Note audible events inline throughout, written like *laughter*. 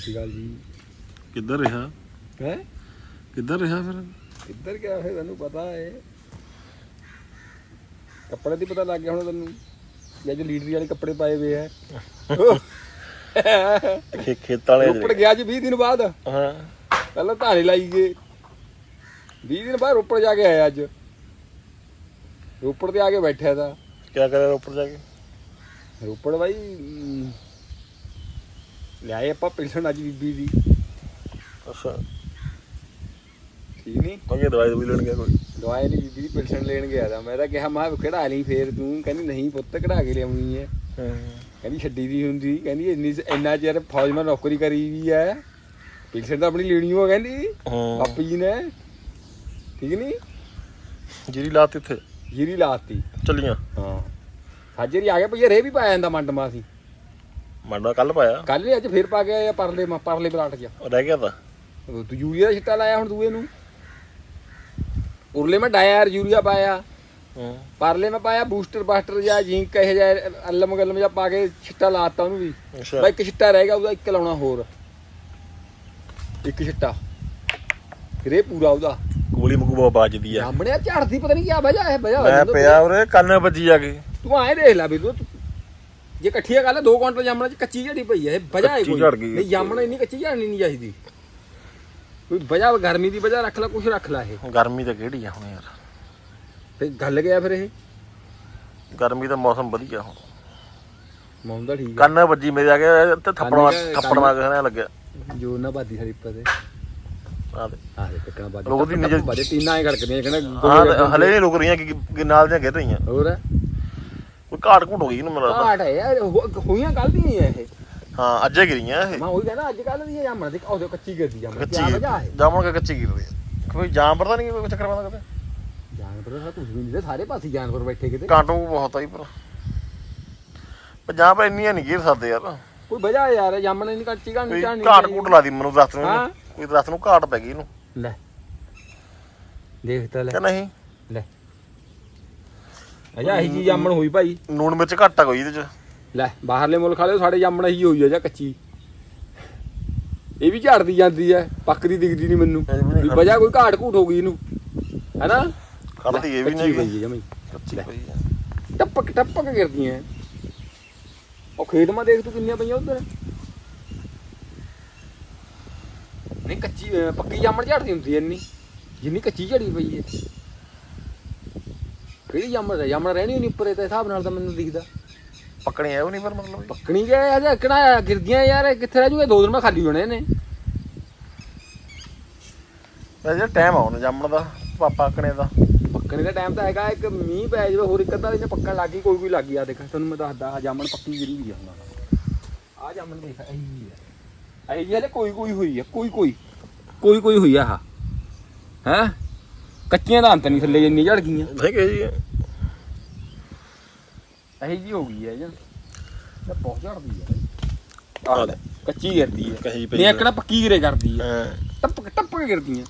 ਸ਼੍ਰੀ ਅਕਾਲ ਜੀ। ਕਿੱਧਰ ਰਿਹਾ? ਹੈ? ਕਿੱਧਰ ਰਿਹਾ ਫਿਰ? ਕਿੱਧਰ ਗਿਆ ਫੇ ਤੈਨੂੰ ਪਤਾ ਹੈ ਕੱਪੜੇ ਦੀ ਪਤਾ ਲੱਗ ਗਿਆ ਹੁਣ ਤੈਨੂੰ ਜਾਂ ਜੋ ਲੀਡਰੀ ਵਾਲੇ ਕੱਪੜੇ ਪਾਏ ਹੋਏ ਆ। ਖੇ ਖੇਤਾਂ ਵਾਲੇ ਰੋਪੜ ਗਿਆ ਜੀ 20 ਦਿਨ ਬਾਅਦ। ਹਾਂ। ਪਹਿਲਾਂ ਧਾਰੇ ਲਾਈ ਗਏ 20 ਦਿਨ ਬਾਅਦ ਰੋਪੜ ਜਾ ਕੇ ਆਇਆ ਅੱਜ। ਰੋਪੜ ਤੇ ਆ ਕੇ ਬੈਠਿਆ ਤਾਂ। ਕੀ ਕਰਿਆ ਉੱਪਰ ਜਾ ਕੇ? ਰੋਪੜ ਬਾਈ ਅਮ, ਲਿਆਏ ਆਪਾਂ ਪਿਲਸਣ ਅੱਜ ਬੀਬੀ ਦੀ ਅੱਛਾ ਠੀਕ ਨਹੀਂ ਕੋਈ ਦਵਾਈ ਦਵਾਈ ਲੈਣ ਗਿਆ ਕੋਈ ਦਵਾਈ ਨਹੀਂ ਬੀਬੀ ਦੀ ਪਿਲਸਣ ਲੈਣ ਗਿਆ ਤਾਂ ਮੈਂ ਤਾਂ ਕਿਹਾ ਮੈਂ ਕਢਾ ਲਈ ਫੇਰ ਤੂੰ ਕਹਿੰਦੀ ਨਹੀਂ ਪੁੱਤ ਕਢਾ ਕੇ ਲਿਆਉਣੀ ਹੈ ਕਹਿੰਦੀ ਛੱਡੀ ਦੀ ਹੁੰਦੀ ਕਹਿੰਦੀ ਇੰਨੀ ਇੰਨਾ ਚਿਰ ਫੌਜ ਮੈਂ ਨੌਕਰੀ ਕਰੀ ਵੀ ਐ ਪਿਲਸਣ ਤਾਂ ਆਪਣੀ ਲੈਣੀ ਹੋ ਕਹਿੰਦੀ ਹਾਂ ਪਾਪੀ ਜੀ ਨੇ ਠੀਕ ਨਹੀਂ ਜਿਹੜੀ ਲਾਤੀ ਇੱਥੇ ਜੀਰੀ ਲਾਤੀ ਚੱਲੀਆਂ ਹਾਂ ਸਾਜਰੀ ਆ ਗਿਆ ਭਈਆ ਰੇ ਵੀ ਪਾਇਆ ਜਾਂਦਾ ਮੰਡਮਾ ਸੀ ਮਾਂਡਾ ਕੱਲ ਪਾਇਆ। ਕੱਲ ਵੀ ਅੱਜ ਫੇਰ ਪਾ ਕੇ ਆਇਆ ਪਰਲੇ ਮਾ- ਪਰਲੇ ਪਲਾਟ 'ਚ। ਉਹ ਰਹਿ ਗਿਆ ਤਾਂ। ਉਹ ਤੂੰ ਯੂਰੀਆ ਦਾ ਛਿੱਟਾ ਲਾਇਆ ਹੁਣ ਦੂਏ ਨੂੰ। ਉਰਲੇ ਮੈਂ ਡਾਇਰ ਯੂਰੀਆ ਪਾਇਆ। ਹਾਂ। ਪਰਲੇ ਮੈਂ ਪਾਇਆ ਬੂਸਟਰ ਬਾਸਟਰ ਜਾਂ ਜਿੰਕ ਇਹ ਜਿਹਾ ਅਲਮ ਗਲਮ ਜਾਂ ਪਾ ਕੇ ਛਿੱਟਾ ਲਾਤਾ ਉਹਨੂੰ ਵੀ। ਅੱਛਾ। ਬਈ ਇੱਕ ਛਿੱਟਾ ਰਹਿ ਗਿਆ ਉਹਦਾ ਇੱਕ ਲਾਉਣਾ ਹੋਰ। ਇੱਕ ਛਿੱਟਾ। ਇਹ ਪੂਰਾ ਉਹਦਾ। ਗੋਲੀ ਮਗੂ ਵੱਜਦੀ ਆ। ਸਾਹਮਣੇ ਝੜਦੀ ਪਤਾ ਨਹੀਂ ਕੀ ਵਜ੍ਹਾ ਹੈ ਵਜ੍ਹਾ ਮੈਂ ਪਿਆ ਉਰੇ ਕੰਨ ਵੱਜੀ ਆ ਕੇ। ਤੂੰ ਆਏ ਦੇਖ ਲੈ ਵੀ ਤੂੰ ਜੇ ਇਕੱਠੀਆਂ ਗੱਲ 2 ਕੁਇੰਟਲ ਜਾਮਣਾ ਚ ਕੱਚੀ ਝੜੀ ਪਈ ਹੈ ਇਹ ਵਜ੍ਹਾ ਹੈ ਕੱਚੀ ਕੋਈ? ਝੜ ਗਈ। ਨਹੀਂ ਜਾਮਣਾ ਇੰਨੀ ਕੱਚੀ ਝੜਨੀ ਨਹੀਂ ਚਾਹੀਦੀ? ਕੋਈ ਵਜ੍ਹਾ ਗਰਮੀ ਦੀ ਵਜ੍ਹਾ ਰੱਖ ਲੈ ਕੁਛ ਰੱਖ ਲੈ ਇਹ। ਗਰਮੀ ਤਾਂ ਕਿਹੜੀ ਆ ਹੁਣ ਯਾਰ? ਤੇ ਗੱਲ ਗਿਆ ਫਿਰ ਇਹ? ਗਰਮੀ ਦਾ ਮੌਸਮ ਵਧੀਆ ਹੁਣ। ਮੌਂਦਾ ਠੀਕ ਕੰਨ ਵੱਜੀ ਮੇਰੇ ਆ ਕੇ ਤੇ ਥੱਪੜ ਮਾਰ ਕੰਨ- ਥੱਪੜ ਮਾਰ ਕੇ ਹਨਾ ਲੱਗਿਆ ਹੈ ਜੋ ਨਾ ਬਾਦੀ ਹਰੀਪਾ ਤੇ ਆ ਦੇ ਆ ਦੇ ਟੱਕਣਾ ਬਾਦੀ ਉਹਦੀ ਨਿਜ- ਬਾਦੇ ਟੀਨਾ ਹੀ ਖੜਕਦੀਆਂ ਕਹਿੰਦਾ ਹਾਂ ਤੇ ਹਲੇ ਨਹੀਂ ਰੁਕ ਰਹੀਆਂ ਕਿ ਕਿ ਨਾਲ ਦੀਆਂ ਗਿਰ ਰਹੀਆਂ। ਹੋਰ? ਕੋਈ ਘਾਟ ਘੁੱਟ ਹੋ ਗਈ ਇਹਨੂੰ ਮੈਨੂੰ ਲੱਗਦਾ ਘਾਟ ਹੈ ਯਾਰ ਹੋ- ਹੋਈਆਂ ਕੱਲ ਦੀ ਨਹੀਂ ਹੈ ਇਹ। ਹਾਂ ਅੱਜੇ ਗਿਰੀਆਂ ਇਹ। ਮੈਂ ਉਹੀ ਕਹਿੰਦਾ ਅੱਜ ਕੱਲ ਦੀ ਜਾਮਣਾ ਦੇਖ ਉਹਦੇ ਕੱਚੀ ਗਿਰਦੀ ਜਾਮਣਾ ਕੀ ਕੱਚੀ ਵਜ੍ਹਾ ਹੈ। ਜਾਮਣ ਕੇ ਕੱਚੀ ਗਿਰ ਰਹੀ ਹੈ? ਕੋਈ ਜਾਮਰ ਤਾਂ ਨਹੀਂ ਕੋਈ ਚੱਕਰ ਪਾਉਂਦਾ ਕਦੇ? ਜਾਨਵਰ ਤਾਂ ਕੁਝ ਵੀ ਨਹੀਂ ਦੇ ਸਾਰੇ ਪਾਸੇ ਜਾਨਵਰ ਬੈਠੇ ਕਿਤੇ। ਕਾਂਟੂ ਬਹੁਤ ਆਈ ਪਰ। ਪੰਜਾਬ ਪਰ ਇੰਨੀਆਂ ਨਹੀਂ ਗਿਰ ਸਕਦੇ ਯਾਰ। ਕੋਈ ਵਜ੍ਹਾ ਯਾਰ ਜਾਮਣਾ ਨਹੀਂ ਕੱਚੀ ਗਾਣੀ ਕੋਈ ਝਾਣੀ ਘਾਟ ਘੁੱਟ ਲਾ ਦੀ ਮੈਨੂੰ ਦਰਖਤ ਨੂੰ ਹਾਂ। ਕੋਈ ਦਰਖਤ ਨੂੰ ਘਾਟ ਪੈ ਗਈ ਇਹਨੂੰ। ਲੈ। ਦੇਖ ਤਾਂ ਲੈ। ਕਿ ਨਹੀਂ? ਅਜਾ ਇਹੀ ਜੀ ਜਾਮਣ ਹੋਈ ਭਾਈ। ਨੂਣ ਮਿਰਚ ਘੱਟ ਆ ਕੋਈ ਇਹਦੇ ਚ। ਲੈ ਬਾਹਰਲੇ ਮੁਲਕ ਵਾਲੇ ਸਾਡੇ ਜਾਮਣ ਇਹੀ ਹੋਈ ਆ ਜਾਂ ਕੱਚੀ। ਇਹ ਵੀ ਝੜਦੀ ਜਾਂਦੀ ਐ ਪੱਕਦੀ ਦਿਖਦੀ ਨਹੀਂ ਮੈਨੂੰ। ਵੀ ਨਹੀਂ ਵੀ ਵਜ੍ਹਾ ਕੋਈ ਘਾਟ ਘੂਟ ਹੋ ਗਈ ਇਹਨੂੰ। ਹੈਨਾ? ਖੜਦੀ ਇਹ ਵੀ ਨਹੀਂ ਪਈ ਹੈ ਜਮਈ ਕੱਚੀ। ਪਈ ਟੱਪਕ ਟੱਪਕ ਗਿਰਦੀਆਂ। ਉਹ ਖੇਤ ਮਾ ਦੇਖ ਤੂੰ ਕਿੰਨੀਆਂ ਪਈਆਂ ਉਧਰ। ਨਹੀਂ ਕੱਚੀ ਪੱਕੀ ਜਾਮਣ ਝੜਦੀ ਹੁੰਦੀ ਐ ਇੰਨੀ। ਜਿੰਨੀ ਕੱਚੀ ਝੜੀ ਪਈ ਐ ਕਿਹੜੀ ਹੈ? ਜਾਮਣ ਰਹਿਣੀ ਨਹੀਂ ਉੱਪਰ ਤਾਂ ਹਿਸਾਬ ਨਾਲ ਤਾਂ ਮੈਨੂੰ ਦਿਖਦਾ। ਪੱਕਣੀ ਹੈ ਉਹ ਨਹੀਂ ਪਰ ਮਤਲਬ? ਪੱਕਣੀ ਜੇ ਹਜੇ ਕਿਹੜਾ ਗਿਰਦੀਆਂ ਯਾਰ ਇਹ ਕਿੱਥੇ ਰਹਿ ਜੂਗੇ? ਦੋ ਦਿਨ ਮੈਂ ਖਾਲੀ ਹੋਣੇ ਨੇ। ਵੈਸੇ ਟਾਈਮ ਆਉਣ ਜਾਮਣ ਦਾ ਪਾਪਾ ਕਣੇ ਦਾ। ਪੱਕਣੇ ਦਾ ਟਾਈਮ ਤਾਂ ਹੈਗਾ ਇੱਕ ਮੀਂਹ ਪੈ ਜਾਵੇ ਹੋਰ ਇੱਕ ਅੱਧਾ ਦਿਨ ਪੱਕਣ ਲੱਗ ਗਈ ਕੋਈ ਕੋਈ ਲੱਗ ਗਿਆ ਦੇਖ। ਤੁਹਾਨੂੰ ਮੈਂ ਦੱਸਦਾ ਆ ਜਾਮਣ ਪੱਕੀ ਗਿਰੀ ਵੀ ਆ ਹੁਣ। ਆ ਜਾਮਣ ਦੇਖ ਇਹੀ ਹੈ। ਇਹੀ ਹਲੇ ਕੋਈ ਕੋਈ ਹੋਈ ਹੈ ਕੋਈ ਕੋਈ ਕੋਈ ਕੋਈ ਹੋਈ ਆ ਹੈ? ਕੱਚੀਆਂ ਦਾ ਅੰਤ ਨਹੀਂ ਥੱਲੇ ਜਿੰਨੀ ਝੜ ਗਈਆਂ। ਨਹੀਂ ਕਿ ਜੀ। ਇਹੀ ਜੀ ਹੋ ਗਈ ਹੈ ਜਾਂ। ਤਾਂ ਬਹੁਤ ਝੜਦੀ ਹੈ ਆਹ ਲੈ। ਕੱਚੀ ਗਿਰਦੀ ਹੈ ਕਹੀ ਪਈ ਨਹੀਂ ਇਕੜਾ ਪੱਕੀ ਗਿਰੇ ਕਰਦੀ ਹੈ ਹਾਂ। ਟੱਪਕ ਟੱਪਕ ਗਿਰਦੀਆਂ।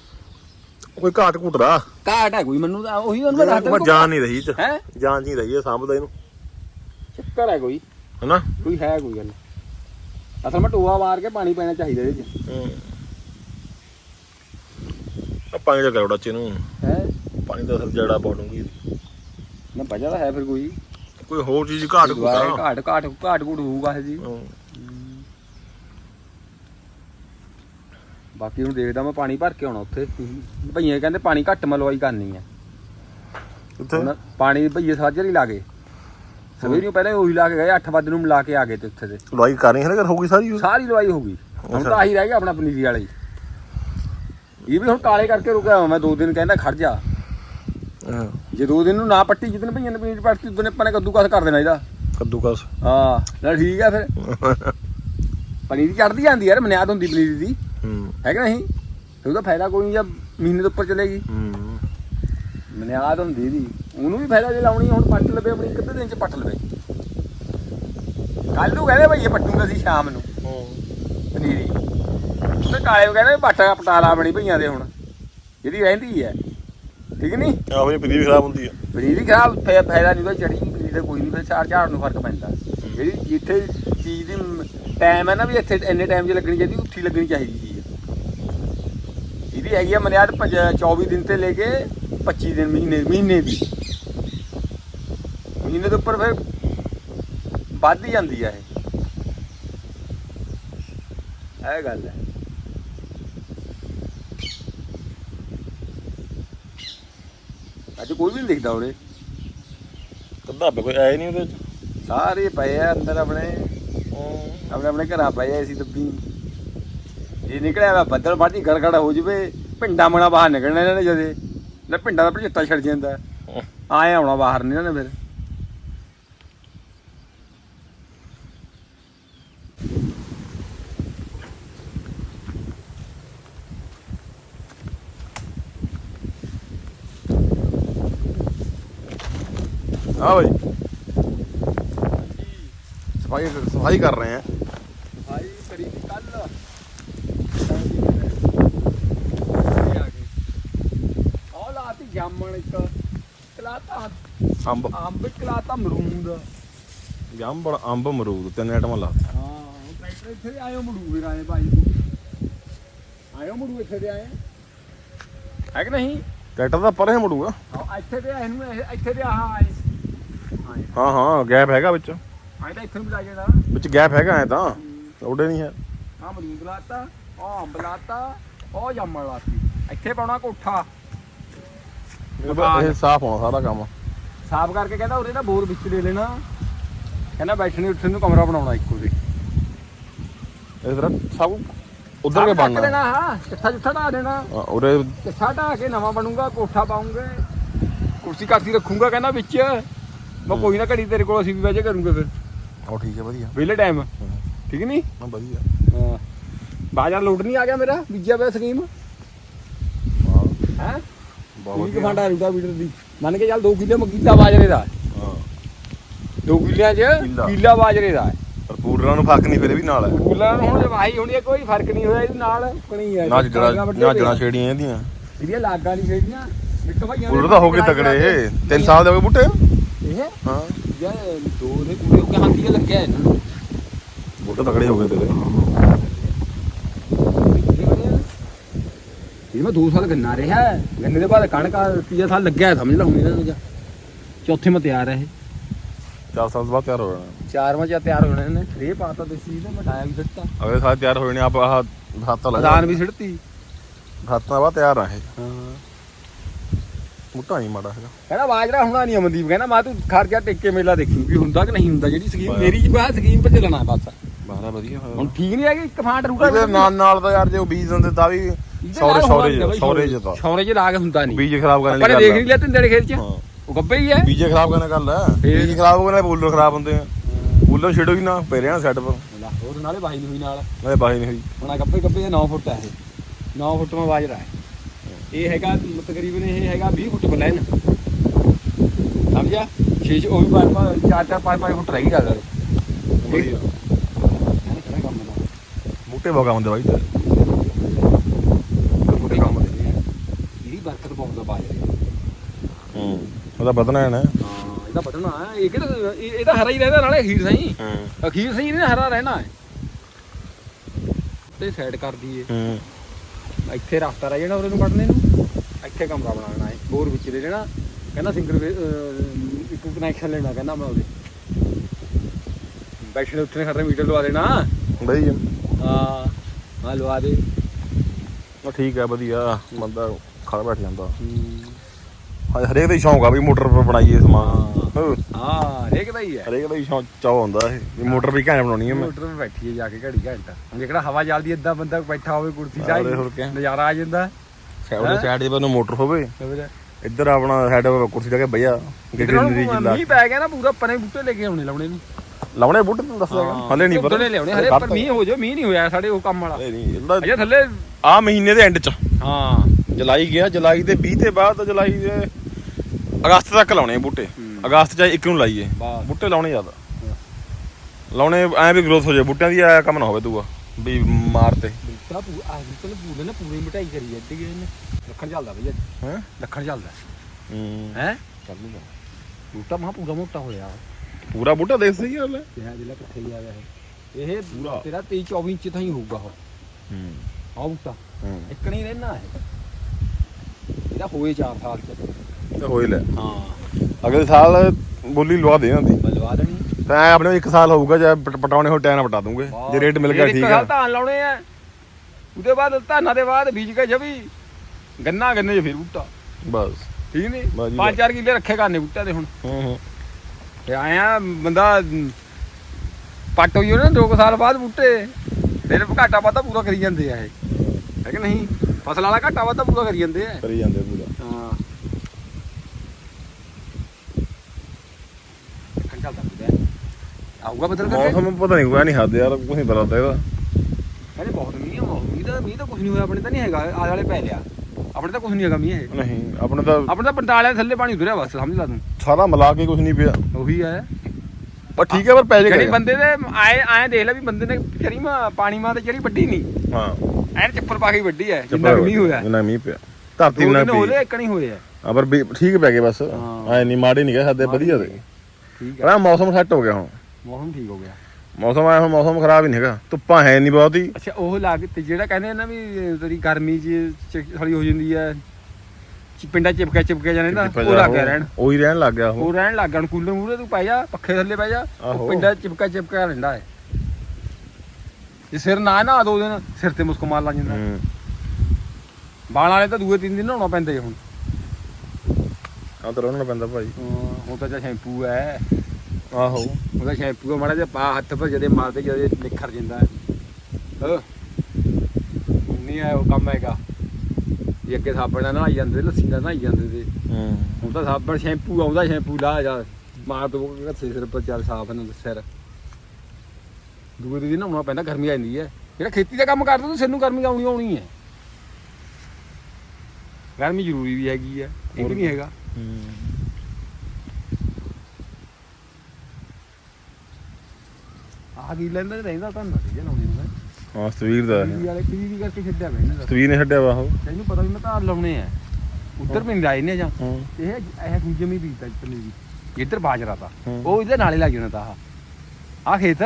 ਕੋਈ ਘਾਟ ਘੁੱਟਦਾ ਕਾਟ ਹੈ ਕੋਈ ਮੈਨੂੰ ਤਾਂ ਉਹੀ ਉਹਨੂੰ ਮੈਂ ਦੱਸਦਾ ਕੋਈ ਜਾਨ ਨਹੀਂ ਰਹੀ ਚ ਹੈ? ਜਾਨ ਜੀ ਰਹੀ ਹੈ ਸਾਂਭਦਾ ਇਹਨੂੰ। ਚੱਕਰ ਹੈ ਕੋਈ। ਹਨਾ? ਕੋਈ ਹੈ ਕੋਈ ਗੱਲ। ਅਸਲ ਮੈਂ ਟੋਆ ਮਾਰ ਕੇ ਪਾਣੀ ਪੈਣਾ ਚਾਹੀਦਾ ਇਹਦੇ ਚ। ਪਾਣੀ ਦਾ ਕਰੋੜਾ ਚ ਇਹਨੂੰ? ਹੈ? ਪਾਣੀ ਦਾ ਅਸਰ ਜੜਾ ਪਾਉਂਗੀ ਨਾ ਵਜ੍ਹਾ ਤਾਂ ਹੈ ਫਿਰ ਕੋਈ। ਕੋਈ ਹੋਰ ਚੀਜ਼ ਘਾਟ ਦੁਬਾਰਾ ਘਾਟ ਘਾਟ ਘਾਟ ਘੂਟ ਹੋਊਗਾ ਇਹ ਜੀ। ਹਾਂ। ਬਾਕੀ ਹੁਣ ਦੇਖਦਾ ਮੈਂ ਪਾਣੀ ਭਰ ਕੇ ਆਉਣਾ ਉੱਥੇ। ਭਈਏ ਕਹਿੰਦੇ ਪਾਣੀ ਘੱਟ ਮਲਵਾਈ ਕਰਨੀ ਹੈ ਉੱਥੇ? ਪਾਣੀ ਭਈਏ ਸਾਜਰ ਹੀ ਲਾ ਗਏ ਸਵੇਰ ਨੂੰ ਪਹਿਲਾਂ ਉਹੀ ਲਾ ਕੇ ਗਏ 8 ਵਜੇ ਨੂੰ ਮਿਲਾ ਕੇ ਆ ਗਏ ਤੇ ਉੱਥੇ ਦੇ। ਲਵਾਈ ਕਰਨੀ ਹੈ ਨਾ ਕਰ ਹੋਊਗੀ ਸਾਰੀ। ਸਾਰੀ ਲਵਾਈ ਹੋ ਗਈ। ਹੁਣ। ਤਾਂ ਆਹੀ ਰਹਿ ਗਿਆ ਆਪਣਾ ਪਨੀਰੀ ਵਾਲਾ ਹੀ। ਇਹ ਵੀ ਹੁਣ ਕਾਲੇ ਕਰਕੇ ਰੁਕਿਆ ਹੋਇਆ ਮੈਂ ਦੋ ਦਿਨ ਕਹਿੰਦਾ ਖੜ ਜਾ। ਹਾਂ। ਜੇ ਦੋ ਦਿਨ ਨੂੰ ਨਾ ਪੱਟੀ ਜਿੱਦਨ ਭਈਆਂ ਨੇ ਪਨੀਰੀ ਪੱਟੀ ਉਦੋਂ ਆਪਾਂ ਨੇ ਕੱਦੂ ਕਸ ਕਰ ਦੇਣਾ ਇਹਦਾ। ਕੱਦੂ ਕਸ ਹਾਂ ਨਾ ਠੀਕ ਆ ਫਿਰ। ਪਨੀਰੀ ਚੜਦੀ ਜਾਂਦੀ ਯਾਰ ਮਨਿਆਦ ਹੁੰਦੀ ਪਨੀਰੀ ਦੀ। ਹੂੰ। ਹੈ ਕਿ ਨਹੀਂ? ਤੇ ਉਹਦਾ ਫਾਇਦਾ ਕੋਈ ਨਹੀਂ ਜਦ ਮਹੀਨੇ ਤੋਂ ਉੱਪਰ ਚਲੇਗੀ। ਹੂੰ। ਮਨਿਆਦ ਹੁੰਦੀ ਦੀ ਉਹਨੂੰ ਵੀ ਫਾਇਦਾ ਜੇ ਲਾਉਣੀ ਹੁਣ ਪੱਟ ਲਵੇ ਆਪਣੀ ਅੱਧੇ ਦਿਨ ਚ ਪੱਟ ਲਵੇ। ਕੱਲ ਨੂੰ ਕਹਿੰਦੇ ਭਈਏ ਪੱਟੂਗਾ ਸੀ ਸ਼ਾਮ ਨੂੰ। ਪਨੀਰੀ। ਉਹਦੇ ਕਾਲੇ ਨੂੰ ਕਹਿੰਦੇ ਪੱਟ ਪਟਾਲਾ ਬਣੀ ਭਈਆਂ ਦੇ ਹੁਣ ਜਿਹੜੀ ਰਹਿੰਦੀ ਹੈ ਠੀਕ ਨਹੀਂ ਆਹੋ ਇਹ ਪਨੀਰ ਖਰਾਬ ਹੁੰਦੀ ਆ। ਪਨੀਰੀ ਖਰਾਬ ਫਾਇ- ਫਾਇਦਾ ਨਹੀਂ ਉਹਦਾ ਚੜੀ ਪਨੀਰੀ ਦਾ ਕੋਈ ਨਹੀਂ ਫਿਰ ਚਾਰ ਝਾੜ ਨੂੰ ਫ਼ਰਕ ਪੈਂਦਾ। ਜਿਹੜੀ ਜਿੱਥੇ ਚੀਜ਼ ਦੀ ਟਾਈਮ ਹੈ ਨਾ ਵੀ ਇੱਥੇ ਇੰਨੇ ਟਾਈਮ 'ਚ ਲੱਗਣੀ ਚਾਹੀਦੀ ਉੱਥੀ ਲੱਗਣੀ ਚਾਹੀਦੀ ਚੀਜ਼। ਇਹਦੀ ਹੈਗੀ ਆ ਮਨਿਆਦ 24 ਦਿਨ ਤੇ ਲੈ ਕੇ 25 ਦਿਨ ਮਹੀਨੇ ਮਹੀਨੇ ਦੀ। ਮਹੀਨੇ ਦੇ ਉੱਪਰ ਫਿਰ ਵੱਧ ਹੀ ਜਾਂਦੀ ਆ ਇਹ। ਇਹ ਗੱਲ ਹੈ ਅੱਜ ਕੋਈ ਵੀ ਨਹੀਂ ਦਿਖਦਾ ਉਰੇ ਕੱਦਾ ਕੋਈ ਆਇਆ ਨਹੀਂ ਉਹਦੇ ਚ ਸਾਰੇ ਪਏ ਆ ਅੰਦਰ ਆਪਣੇ। ਆਪਣੇ ਆਪਣੇ ਘਰਾਂ ਪਏ ਆ ਅਸੀਂ ਦੱਬੀ। ਇਹ ਨਿਕਲਿਆ ਵਾ ਬੱਦਲ ਬਾਦੀ ਗੜਗੜ ਹੋ ਜਵੇ ਪਿੰਡਾਂ ਮਣਾ ਬਾਹਰ ਨਿਕਲਣਾ ਇਹਨਾਂ ਨੇ ਜਦੇ। ਲੈ ਪਿੰਡਾਂ ਦਾ ਭਜਿੱਤਾ ਛੱਡ ਜਾਂਦਾ। ਆਏ ਆਉਣਾ ਬਾਹਰ ਨਹੀਂ ਇਹਨਾਂ ਨੇ ਫਿਰ। ਹਾਂ ਭਾਈ ਸਫ਼ਾਈ ਸਫ਼ਾਈ ਕਰ ਰਹੇ ਆ ਭਾਈ ਕਰੀ ਕੱਲ ਉਹ ਲਾਤੀ ਜਾਮਣ ਇੱਕ। ਕਲਾਤਾ ਅੰਬ। ਅੰਬ ਕਲਾਤਾ ਮਰੂਦ ਜੰਮ ਬੜਾ ਅੰਬ ਅਮਰੂਦ ਤਿੰਨ ਆਈਟਮਾਂ ਲਾ ਹਾਂ ਟਰੈਕਟਰ ਇੱਥੇ ਆਇਓ ਮੜੂ ਵੀਰ ਆਏ ਭਾਈ ਆਇਓ ਮੜੂ ਇੱਥੇ ਦੇ ਆਏ। ਹੈ ਕਿ ਨਹੀਂ? ਟਰੈਕਟਰ ਦਾ ਪਰੇ ਮੁੜੂਗਾ ਹਾਂ ਇੱਥੇ ਦੇ ਆਏ ਨੂੰ ਇਹ- ਇੱਥੇ ਦੇ ਆਹ ਆਏ। ਹਾਂ ਹਾਂ ਗੈਪ ਹੈਗਾ ਵਿੱਚ। ਆਏ ਤਾਂ ਇੱਥੇ ਨੂੰ ਬੁਲਾ ਜਾਣਾ ਵਿੱਚ ਗੈਪ ਹੈਗਾ ਐ ਤਾਂ ਉਹਦੇ ਨਹੀਂ ਹੈ। ਆ ਮਰੂਦ ਲਾਤਾ ਉਹ ਅੰਬ ਲਾਤਾ ਉਹ ਜਾਮਣ ਲਾਤੀ। ਇੱਥੇ ਪਾਉਣਾ ਕੋਠਾ। ਇਹ ਸਾਫ਼ ਹੋਣਾ ਸਾਰਾ ਕੰਮ। ਸਾਫ਼ ਕਰਕੇ ਕਹਿੰਦਾ ਉਰੇ ਨਾ ਬੋਰ ਵਿੱਚ ਲੈ ਲੈਣਾ ਕਹਿੰਦਾ ਬੈਠਣੇ ਉੱਠਣ ਨੂੰ ਕਮਰਾ ਬਣਾਉਣਾ ਇੱਕੋ ਦੇ ਇਸ ਤਰ੍ਹਾਂ ਸਭ ਉਧਰ ਕੇ ਬਣਨਾ। ਹਾਂ ਚੱਠਾ ਚੁੱਠਾ ਢਾ ਦੇਣਾ। ਉਰੇ ਚੱਠਾ ਢਾ ਕੇ ਨਵਾਂ ਬਣੂਗਾ ਕੋਠਾ ਪਾਉਂਗੇ। ਕੁਰਸੀ ਕਾਸੀ ਰੱਖੂਗਾ ਕਹਿੰਦਾ ਵਿੱਚ। ਮੈਂ ਕੋਈ ਨਾ ਘੜੀ ਤੇਰੇ ਕੋਲ ਅਸੀਂ ਵੀ ਬਹਿ ਜਾ ਕਰੂੰਗੇ ਫਿਰ। ਉਹ ਠੀਕ ਹੈ ਵਧੀਆ। ਵਿਹਲੇ ਟਾਈਮ ਠੀਕ ਨਹੀਂ? ਹਾਂ ਵਧੀਆ। ਹਾਂ। ਬਾਜ਼ਾਰ ਲੋਡ ਨਹੀਂ ਆ ਗਿਆ ਮੇਰਾ ਬੀਜਿਆ ਪਿਆ ਸਕੀਮ। ਹਾਂ? ਬਹੁਤ ਵਧੀਆ। ਫਾਂਡਾ ਰੂਟਾ ਵੀਟਰ ਦੀ। ਮੰਨ ਕੇ ਚੱਲ 2 ਕਿੱਲੇ ਮਕੀਤਾ ਬਾਜਰੇ ਦਾ। ਹਾਂ। 2 ਕਿੱਲਿਆਂ 'ਚ ਕਿੱਲਾ। ਬਾਜਰੇ ਦਾ। ਪਰ ਪੂਡਰਾਂ ਨੂੰ ਫ਼ਰਕ ਨਹੀਂ ਫਿਰ ਵੀ ਨਾਲ। ਹੈ ਕੂਲਰ ਨੂੰ ਹੁਣ ਜਵਾਈ ਹੋਣੀ ਹੈ ਕੋਈ ਫ਼ਰਕ ਨਹੀਂ ਹੋਇਆ ਇਹਦੇ ਨਾਲ। ਕਣੀ ਹੈ ਨਾ ਜੜਾ ਨਾ ਜੜਾ ਛੇੜੀਆਂ ਇਹਦੀਆਂ। ਇਹਦੀਆਂ ਲਾਗਾਂ ਨਹੀਂ ਖੇਡੀਆਂ ਮਿੱਟ ਭਾਈਆਂ ਪੂਡਰ ਤਾਂ ਹੋ ਗਏ ਤਕੜੇ ਇਹ। ਤਿੰਨ ਸਾਲ ਦੇ ਹੋ ਗਏ ਬੁੱਟੇ। ਇਹ ਹਾਂ। ਯਾਰ ਦੋ ਦੇ ਪੂਰੇ ਹੋ ਕੇ ਹਾਥੀ ਜਿਹਾ ਲੱਗਿਆ ਇਹਨਾਂ ਨੂੰ। ਬੁੱਟੇ ਤਕੜੇ ਹੋ ਗਏ ਤੇਰੇ। ਇਹ ਮੈਂ 2 ਸਾਲ ਗੰਨਾ ਰਿਹਾ ਗੰਨੇ ਦੇ ਬਾਅਦ ਕਣਕ ਆ, ਤੀਜਾ ਸਾਲ ਲੱਗਿਆ ਸਮਝ ਲਾ ਹੁਣ ਇਹਨਾਂ ਨੂੰ ਜਾ। ਚੌਥੇ ਮੈਂ ਤਿਆਰ ਹੈ ਇਹ। 4 ਸਾਲ ਬਾਅਦ ਤਿਆਰ ਹੋ ਜਾਣਾ। ਚਾਰਵਾਂ ਚ ਤਿਆਰ ਹੋਣੇ ਨੇ ਰੇ ਪਾਤਾ ਦੇਸੀ ਤੇ ਮਟਾਇਆ ਵੀ ਸਿੱਟਤਾ। ਅਗਲੇ ਸਾਲ ਤਿਆਰ ਹੋ ਜਾਣੇ ਆਪ ਆਹ ਹੱਥਾਂ ਲੱਗ ਪ੍ਰਧਾਨ ਵੀ ਸਿੱਟਤੀ। ਹੱਥਾਂ ਬਾਅਦ ਤਿਆਰ ਆ ਇਹ। ਹਾਂ। ਬੁੱਟਾ ਨਹੀਂ ਮਾੜਾ ਹੈਗਾ। ਕਹਿੰਦਾ ਬਾਜਰਾ ਹੁਣਾ ਨਹੀਂ ਅਮਨਦੀਪ ਕਹਿੰਦਾ ਮੈਂ ਤੂੰ ਖਰਚਾ ਟਿੱਕੇ ਮੇਲਾ ਦੇਖੀ। ਵੀ ਹੁੰਦਾ ਕਿ ਨਹੀਂ ਹੁੰਦਾ ਜਿਹੜੀ ਸਕੀਮ। ਮੇਰੀ ਜੀ ਬਾਹਰ ਸਕੀਮ ਪਰ ਚੱਲਣਾ ਬਸ। ਬਾਹਰਾ ਵਧੀਆ ਹੁਣ ਠੀਕ ਨਹੀਂ ਹੈਗੀ ਇੱਕ ਫਾਂਟ ਰੂਟਾ ਇਹਦੇ ਨਾਲ ਨਾਲ ਤਾਂ ਯਾਰ ਜੇ ਉਹ ਬੀਜ ਦਿੰਦੇ ਤਾਂ ਵੀ ਸੌਰੇ ਸੌਰੇ ਸੌਰੇ ਤਾਂ ਸੌਰੇ ਚ ਲਾ ਕੇ ਹੁੰਦਾ ਨਹੀਂ। ਬੀਜ ਖਰਾਬ ਕਰਨ ਦੀ ਨੇ ਗੱਲ ਦੇਖ ਨਹੀਂ ਲਿਆ ਤਿੰਦੇ ਖੇਤ ਚ? ਉਹ ਗੱਬੇ ਹੀ ਹੈ। ਬੀਜੇ ਖਰਾਬ ਕਰਨ ਦੀ ਗੱਲ ਹੈ? ਬੀਜ ਖਰਾਬ ਹੋ ਗਏ ਬੂਲਰ ਖਰਾਬ ਹੁੰਦੇ ਆ। ਬੂਲਰ ਛੇੜੋ ਹੀ ਨਾ ਪੈ ਰਿਹਾ ਸੈੱਟ ਪਰ। ਹੋਰ ਨਾਲੇ ਬਾਈ ਨਹੀਂ ਹੋਈ ਨਾਲ। ਨਾਲੇ ਬਾਹੀ ਨਹੀਂ ਹੋਈ ਹੁਣ ਗੱਬੇ ਗੱਬੇ 9 ਫੁੱਟ ਹੈ ਇਹ। 9 ਫੁੱਟ ਮਾ ਬਾਜਰਾ ਹੈ। ਇਹ ਹੈਗਾ ਤਕਰੀਬਨ ਇਹ ਹੈਗਾ 20 ਫੁੱਟ ਬਲੈਨ ਸਮਝਿਆ? 6 ਉਹ ਵੀ ਪੰਜ ਪੰਜ ਚਾਰ ਚਾਰ ਪੰਜ ਪੰਜ ਫੁੱਟ ਰਹਿ ਗਈ ਗੱਲ ਵਧੀਆ ਬੂਟੇ ਬਹੁਤ ਕੰਮ ਦੇ ਬਾਈ ਤੇ ਬੁਰੇ ਕੰਮ ਦੇ। ਨੇ ਬਰਕਤ ਬਹੁਤ ਦਾ ਬਾਜਰੇ ਹੂੰ ਉਹਦਾ ਵਧਣਾ ਹੈ ਨਾ। ਹਾਂ ਇਹਦਾ ਵਧਣਾ ਹੈ। ਇਹ ਕਿਹੜਾ ਇਹ- ਇਹਦਾ ਹਰਾ ਹੀ ਰਹਿੰਦਾ ਨਾਲੇ ਅਖੀਰ ਸਹੀ ਹੂੰ। ਅਖੀਰ ਸਹੀ ਇਹਨੇ ਹਰਾ ਰਹਿਣਾ ਹੈ। ਤੇ ਸਾਈਡ ਕਰ ਦਈਏ। ਹੂੰ। ਇੱਥੇ ਰਸਤਾ ਰਹਿ ਜਾਣਾ ਉਹਦੇ ਨੂੰ ਕੱਢਣੇ ਨੂੰ ਇੱਥੇ ਕਮਰਾ ਬਣਾਉਣਾ ਹੈ ਬੋਰ ਵਿੱਚ ਦੇ ਦੇਣਾ ਕਹਿੰਦਾ ਸਿੰਗਲ ਇੱਕ ਕਨੈਕਸ਼ਨ ਲੈਣਾ ਕਹਿੰਦਾ ਮੈਂ ਉਹਦੇ। ਬੈਠਣੇ ਉੱਥੇ ਖੜੇ ਮੀਟਰ ਲਵਾ ਦੇਣਾ। ਬਈ ਹਾਂ ਹਾਂ ਲਵਾ ਦੇ। ਉਹ ਠੀਕ ਹੈ ਵਧੀਆ। ਬੰਦਾ ਖੜਾ ਬੈਠ ਜਾਂਦਾ। ਹਾਂ। ਹਰੇਕ ਦਾ ਸ਼ੌਂਕ ਆ ਵੀ ਮੋਟਰ ਪਰ ਬਣਾਈਏ ਸਮਾਨ। ਹਾਂ ਦਾ ਹੀ ਹੈ। ਹਰੇਕ ਦਾ ਹੀ ਸ਼ੌਂਕ ਚਾਹ ਹੁੰਦਾ ਇਹ ਵੀ ਮੋਟਰ ਵੀ ਘੈਂਟ ਬਣਾਉਣੀ ਹੈ ਮੈਂ। ਮੋਟਰ 'ਤੇ ਬੈਠੀਏ ਜਾ ਕੇ ਘੜੀ ਘੰਟਾ। ਹੁਣ ਜਿਹੜਾ ਹਵਾ ਚੱਲਦੀ ਏਦਾਂ ਬੰਦਾ ਬੈਠਾ ਹੋਵੇ ਕੁਰਸੀ ਅਰੇ ਚਾਹੀ ਹੋਰ ਕਿਆ। ਨਜ਼ਾਰਾ ਆ ਜਾਂਦਾ। ਉਹਦੇ ਸਾਈਡ ਦੇ ਬੰਨੋਂ ਮੋਟਰ ਹੋਵੇ ਸਮਝਿਆ ਇੱਧਰ ਆਪਣਾ ਹੈਡ ਕੁਰਸੀ ਲਾ ਕੇ ਬਈਆ ਕਿਤੇ ਹੁਣ ਗ੍ਰੀਨਰੀ ਜਿੰਦਾ ਮੀਂਹ ਪੈ ਗਿਆ ਨਾ ਪੂਰਾ ਪਨੇ ਬੂਟੇ ਲੈ ਕੇ ਆਉਣੇ ਲਾਉਣੇ ਨੂੰ ਲਾਉਣੇ ਬੂਟੇ ਤੈਨੂੰ ਦੱਸਦਾ ਹੈਗਾ। ਹਲੇ ਨਹੀਂ ਪਤਾ। ਉਧਰਲੇ ਲਿਆਉਣੇ ਹਲੇ ਪਰ ਮੀਂਹ ਹੋ ਜਾ ਮੀਂਹ ਨਹੀਂ ਹੋਇਆ ਸਾਡੇ ਉਹ ਕੰਮ ਵਾਲਾ। ਹਲੇ ਨਹੀਂ ਇਹਦਾ ਅਜੇ ਥੱਲੇ ਆ ਮਹੀਨੇ ਦੇ ਐਂਡ ਚ। ਹਾਂ। ਜੁਲਾਈ ਗਿਆ ਜੁਲਾਈ ਦੇ 20 ਤੇ ਬਾਅਦ ਜੁਲਾਈ ਦੇ ਅਗਸਤ ਤੱਕ ਲਾਉਣੇ ਆ ਬੂਟੇ। ਹੂੰ। ਅਗਸਤ ਚ ਇੱਕ ਨੂੰ ਲਾਈਏ। ਬਸ। ਬੂਟੇ ਲਾਉਣੇ ਜ਼ਿਆਦਾ। ਲਾਉਣੇ ਐ ਵੀ ਗਰੋਥ ਹੋ ਜਾਏ ਬੂਟਿਆਂ ਦੀ ਐ ਕੰਮ ਨਾ ਹੋਵੇ ਦੂਆ ਵੀ ਮਾਰ ਤੇ। ਪੂ ਪੂਰੇ ਨੇ ਪੂਰੀ ਮਿਟਾਈ ਕਰੀ ਜਾਂਦੀ ਗਏ ਨੇ ਲੱਖਣ ਚੱਲਦਾ ਭਈਆ ਹੈ? ਲੱਖਣ ਚੱਲਦਾ। ਹੂੰ। ਹੈ? ਚੱਲੂਗਾ ਬੂਟਾ ਮਾ ਪੂਰਾ ਮੋਟਾ ਹੋਇਆ। ਪੂਰਾ ਬੂਟਾ ਦੇਖ ਸਹੀ ਗੱਲ ਹੈ ਕਿੱਥੇ ਗਿਆ ਇਹ? ਇਹ ਪੂਰਾ। ਤੇਰਾ 23 24 ਇੰਚ ਤਾਂ ਹੀ ਹੋਊਗਾ ਉਹ। ਹੂੰ। ਆਹ ਬੂਟਾ। ਹੂੰ। ਇੱਕ ਨਹੀਂ ਰਹਿਣਾ ਹੈ ਇਹਦਾ ਹੋਏ 4 ਸਾਲ ਚ। ਤੇ ਹੋਈ ਲੈ। ਹਾਂ। ਅਗਲੇ ਸਾਲ ਬੋਲੀ ਲਵਾ ਦੇ ਜਾਂਦੀ ਬਲਵਾ ਦੇਣੀ ਤਾਂ ਐਂ ਆਪਣੇ ਇੱਕ ਸਾਲ ਹੋਊਗਾ ਜੇ ਪਟ- ਪਟਾਉਣੇ ਹੋ ਟਾਈਮ ਪਟਾ ਦੂੰਗੇ ਜੇ ਰੇਟ ਮਿਲ ਗਿਆ ਠੀਕ ਆ। ਧਾਨ ਲਾਉਣੇ ਆ। ਉਹਦੇ ਬਾਅਦ ਧਾਨਾਂ ਦੇ ਬਾਅਦ ਬੀਜ ਕੇ ਜਵੀ। ਗੰਨਾ ਗੰਨੇ 'ਚ ਫਿਰ ਬੂਟਾ। ਬਸ। ਠੀਕ ਨਹੀਂ ਪੰਜ ਚਾਰ ਕਿੱਲੇ ਰੱਖੇ ਕਰਨੇ ਬੂਟਾ ਦੇ ਹੁਣ। ਹੂੰ ਹੂੰ। ਤੇ ਆਇਆ ਬੰਦਾ ਅਮ, ਪੱਟ ਹੋਈ ਉਹਨੇ ਦੋ ਕੁ ਸਾਲ ਬਾਅਦ ਬੂਟੇ। ਫਿਰ ਘਾਟਾ ਵਾਧਾ ਪੂਰਾ ਕਰੀ ਜਾਂਦੇ ਆ ਇਹ। ਹੈ ਕਿ ਨਹੀਂ? ਫਸਲ ਵਾਲਾ ਘਾਟਾ ਵਾਧਾ ਪੂਰਾ ਕਰੀ ਜਾਂਦੇ ਆ। ਕਰੀ ਜਾਂਦੇ ਪੂਰਾ। ਹਾਂ। ਚੱਲਦਾ ਹੁੰਦਾ ਆਊਗਾ ਬਦਲ ਕਰਕੇ ਮੌਸਮ ਪਤਾ ਨਹੀਂ ਕੋਈ ਨਹੀਂ ਹੱਦ ਯਾਰ ਕੁਝ ਨਹੀਂ ਪਤਾ ਇਹਦਾ। ਕਹਿੰਦੇ ਬਹੁਤ ਮੀਂਹ ਆ ਬਹੁਤ ਮੀਂਹ ਤਾਂ ਮੀਂਹ ਤਾਂ ਕੁਝ ਨਹੀਂ ਹੋਇਆ ਆਪਣੇ ਤਾਂ ਨਹੀਂ ਹੈਗਾ ਆਲੇ ਵਾਲੇ ਪੈ ਲਿਆ ਆਪਣੇ ਤਾਂ ਕੁਝ ਨਹੀਂ ਹੈਗਾ ਮੀਂਹ ਇਹ। ਨਹੀਂ ਆਪਣੇ ਤਾਂ ਆਪਣੇ ਤਾਂ ਪੰਟਾਲਿਆਂ ਥੱਲੇ ਪਾਣੀ ਉਤਰਿਆ ਬਸ ਸਮਝ ਲਾ ਤੂੰ। ਸਾਰਾ ਮਿਲਾ ਕੇ ਕੁਝ ਨਹੀਂ ਪਿਆ। ਉਹੀ ਹੈ ਪਰ ਠੀਕ ਹੈ ਪਰ ਪੈ ਜਿਹੜੀ ਜਾਏਗਾ ਬੰਦੇ ਦੇ ਆਏ ਆਏ ਦੇਖ ਲੈ ਵੀ ਬੰਦੇ ਨੇ ਚਰੀ ਮਾ ਪਾਣੀ ਮਾਂ ਤੇ ਜਿਹੜੀ ਵੱਡੀ ਨਹੀਂ ਹਾਂ। ਐਨ ਚੱਪਲ ਪਾ ਕੇ ਵੱਡੀ ਹੈ ਜਿੰਨਾ ਮੀਂਹ ਹੋਇਆ। ਜਿੰਨਾ ਮੀਂਹ ਪਿਆ। ਧਰਤੀ ਦੋ ਨਾਲ ਪਈ ਲਏ ਇੱਕ ਨਹੀਂ ਹੋਏ ਆ। ਆ ਪਰ ਠੀਕ ਪੈ ਗਏ ਬਸ। ਐ ਨਹੀਂ ਮਾੜੇ ਨਹੀਂ ਗਏ ਸਾਡੇ ਵਧੀਆ ਦੇ। ਠੀਕ ਪਰ ਆਹ ਮੌਸਮ ਸੈੱਟ ਹੋ ਗਿਆ ਹੁਣ। ਮੌਸਮ ਠੀਕ ਹੋ ਗਿਆ। ਮੌਸਮ ਆਇਆ ਹੁਣ ਮੌਸਮ ਖਰਾਬ ਹੀ ਨਹੀਂ ਹੈਗਾ। ਧੁੱਪਾਂ ਹੈ ਨਹੀਂ ਬਹੁਤ। ਹੀ ਅੱਛਾ ਉਹ ਲੱਗ ਤੇ ਜਿਹੜਾ ਕਹਿੰਦੇ ਆ ਨਾ ਵੀ ਤੇਰੀ ਗਰਮੀ ਚ ਥੋੜੀ ਹੋ ਜਾਂਦੀ ਹੈ ਪਿੰਡਾਂ ਚਿਪਕਿਆ ਚਿਪਕਿਆ ਜਾਣੇ ਨਾ ਉਹ ਲੱਗ ਗਿਆ ਰਹਿਣ। ਉਹੀ ਰਹਿਣ ਲੱਗ ਗਿਆ ਉਹ। ਰਹਿਣ ਲੱਗ ਗਿਆ ਕੂਲਰ ਮੂਰੇ ਤੂੰ ਪੈ ਜਾ ਪੱਖੇ ਥੱਲੇ ਪੈ ਜਾ। ਉਹ ਪਿੰਡਾਂ ਚਿਪਕਾ ਚਿਪਕਾ ਰਹਿੰਦਾ ਹੈ। ਜੇ ਸਿਰ ਨਾ ਨਾ ਦੋ ਦਿਨ ਸਿਰ ਤੇ ਮੁਸਕ ਮਾਰ ਲੱਗ ਜਾਂਦਾ। ਹੂੰ। ਬਾਲਾਂ ਵਾਲੇ ਤਾਂ ਦੂਏ ਤਿੰਨ ਦਿਨ ਨਹਾਉਣਾ ਪੈਂਦਾ ਹੁਣ। ਆ ਤਾਂ ਰਹਿਣਾ ਪੈਂਦਾ ਭਾਈ। ਹੁਣ ਤਾਂ ਜਾਂ ਸ਼ੈਂਪੂ ਹੈ। ਆਹੋ। ਉਹਦਾ ਸ਼ੈਂਪੂ ਮਾੜਾ ਜਿਹਾ ਪਾ ਹੱਥ ਪਰ ਜਦੇ ਮਾਰਦੇ ਜਦੇ ਨਿਖਰ ਜਾਂਦਾ ਹੈ। ਨਹੀਂ ਆ ਉਹ ਕੰਮ ਹੈਗਾ। ਇਹ ਅੱਗੇ ਸਾਬਣ ਨਾਲ ਨਹਾਈ ਜਾਂਦੇ ਲੱਸੀ ਨਾਲ ਨਹਾਈ ਜਾਂਦੇ ਤੇ। ਹੂੰ। ਹੁਣ ਤਾਂ ਸਾਬਣ ਸ਼ੈਂਪੂ ਆਉਂਦਾ ਸ਼ੈਂਪੂ ਲਾ ਜਾ। ਮਾਰ ਦੋ ਘੱਸੇ ਸਿਰ ਪਰ ਚੱਲ ਸਾਫ਼ ਨਾ ਸਿਰ। ਦੂਏ ਦਿਨ ਨਹਾਉਣਾ ਪੈਂਦਾ ਗਰਮੀ ਆ ਜਾਂਦੀ ਹੈ। ਜਿਹੜਾ ਖੇਤੀ ਦਾ ਕੰਮ ਕਰਦਾ ਤੂੰ ਸਿਰ ਨੂੰ ਗਰਮੀ ਆਉਣੀ ਆਉਣੀ ਹੈ। ਗਰਮੀ ਜ਼ਰੂਰੀ ਵੀ ਹੈਗੀ ਹੈ ਇਹ ਵੀ ਨਹੀਂ ਹੈਗਾ। ਆ ਕੀ ਲੈਂਦਾ ਰਹਿੰਦਾ ਤਾਂ ਨਾ ਸੀ ਲਾਉਣੀ ਨੂੰ ਹਾਂ ਸਵੀਰ ਦਾ। ਟੀਵੀ ਵਾਲੇ ਟੀਵੀ ਕਰਕੇ ਛੱਡਿਆ ਵੇ ਇਹਨਾਂ ਦਾ। ਸਵੀਰ ਨੇ ਛੱਡਿਆ ਵਾ ਉਹ। ਤੈਨੂੰ ਪਤਾ ਵੀ ਮੈਂ ਤਾਂ ਲਾਉਣੇ ਆ। ਉੱਧਰ ਵੀ ਨਹੀਂ ਲਾਏ ਨੇ ਜਾਂ? ਹਾਂ। ਇਹ ਇਹ ਗੁੰਜਮੀ ਬੀਜਦਾ ਇੱਧਰ ਵੀ ਇੱਧਰ ਬਾਜਰਾ ਤਾ ਹੂੰ। ਉਹ ਇਹਦੇ ਨਾਲੇ ਲੱਗ ਜਾਣਾ ਤਾ ਆ ਖੇਤ?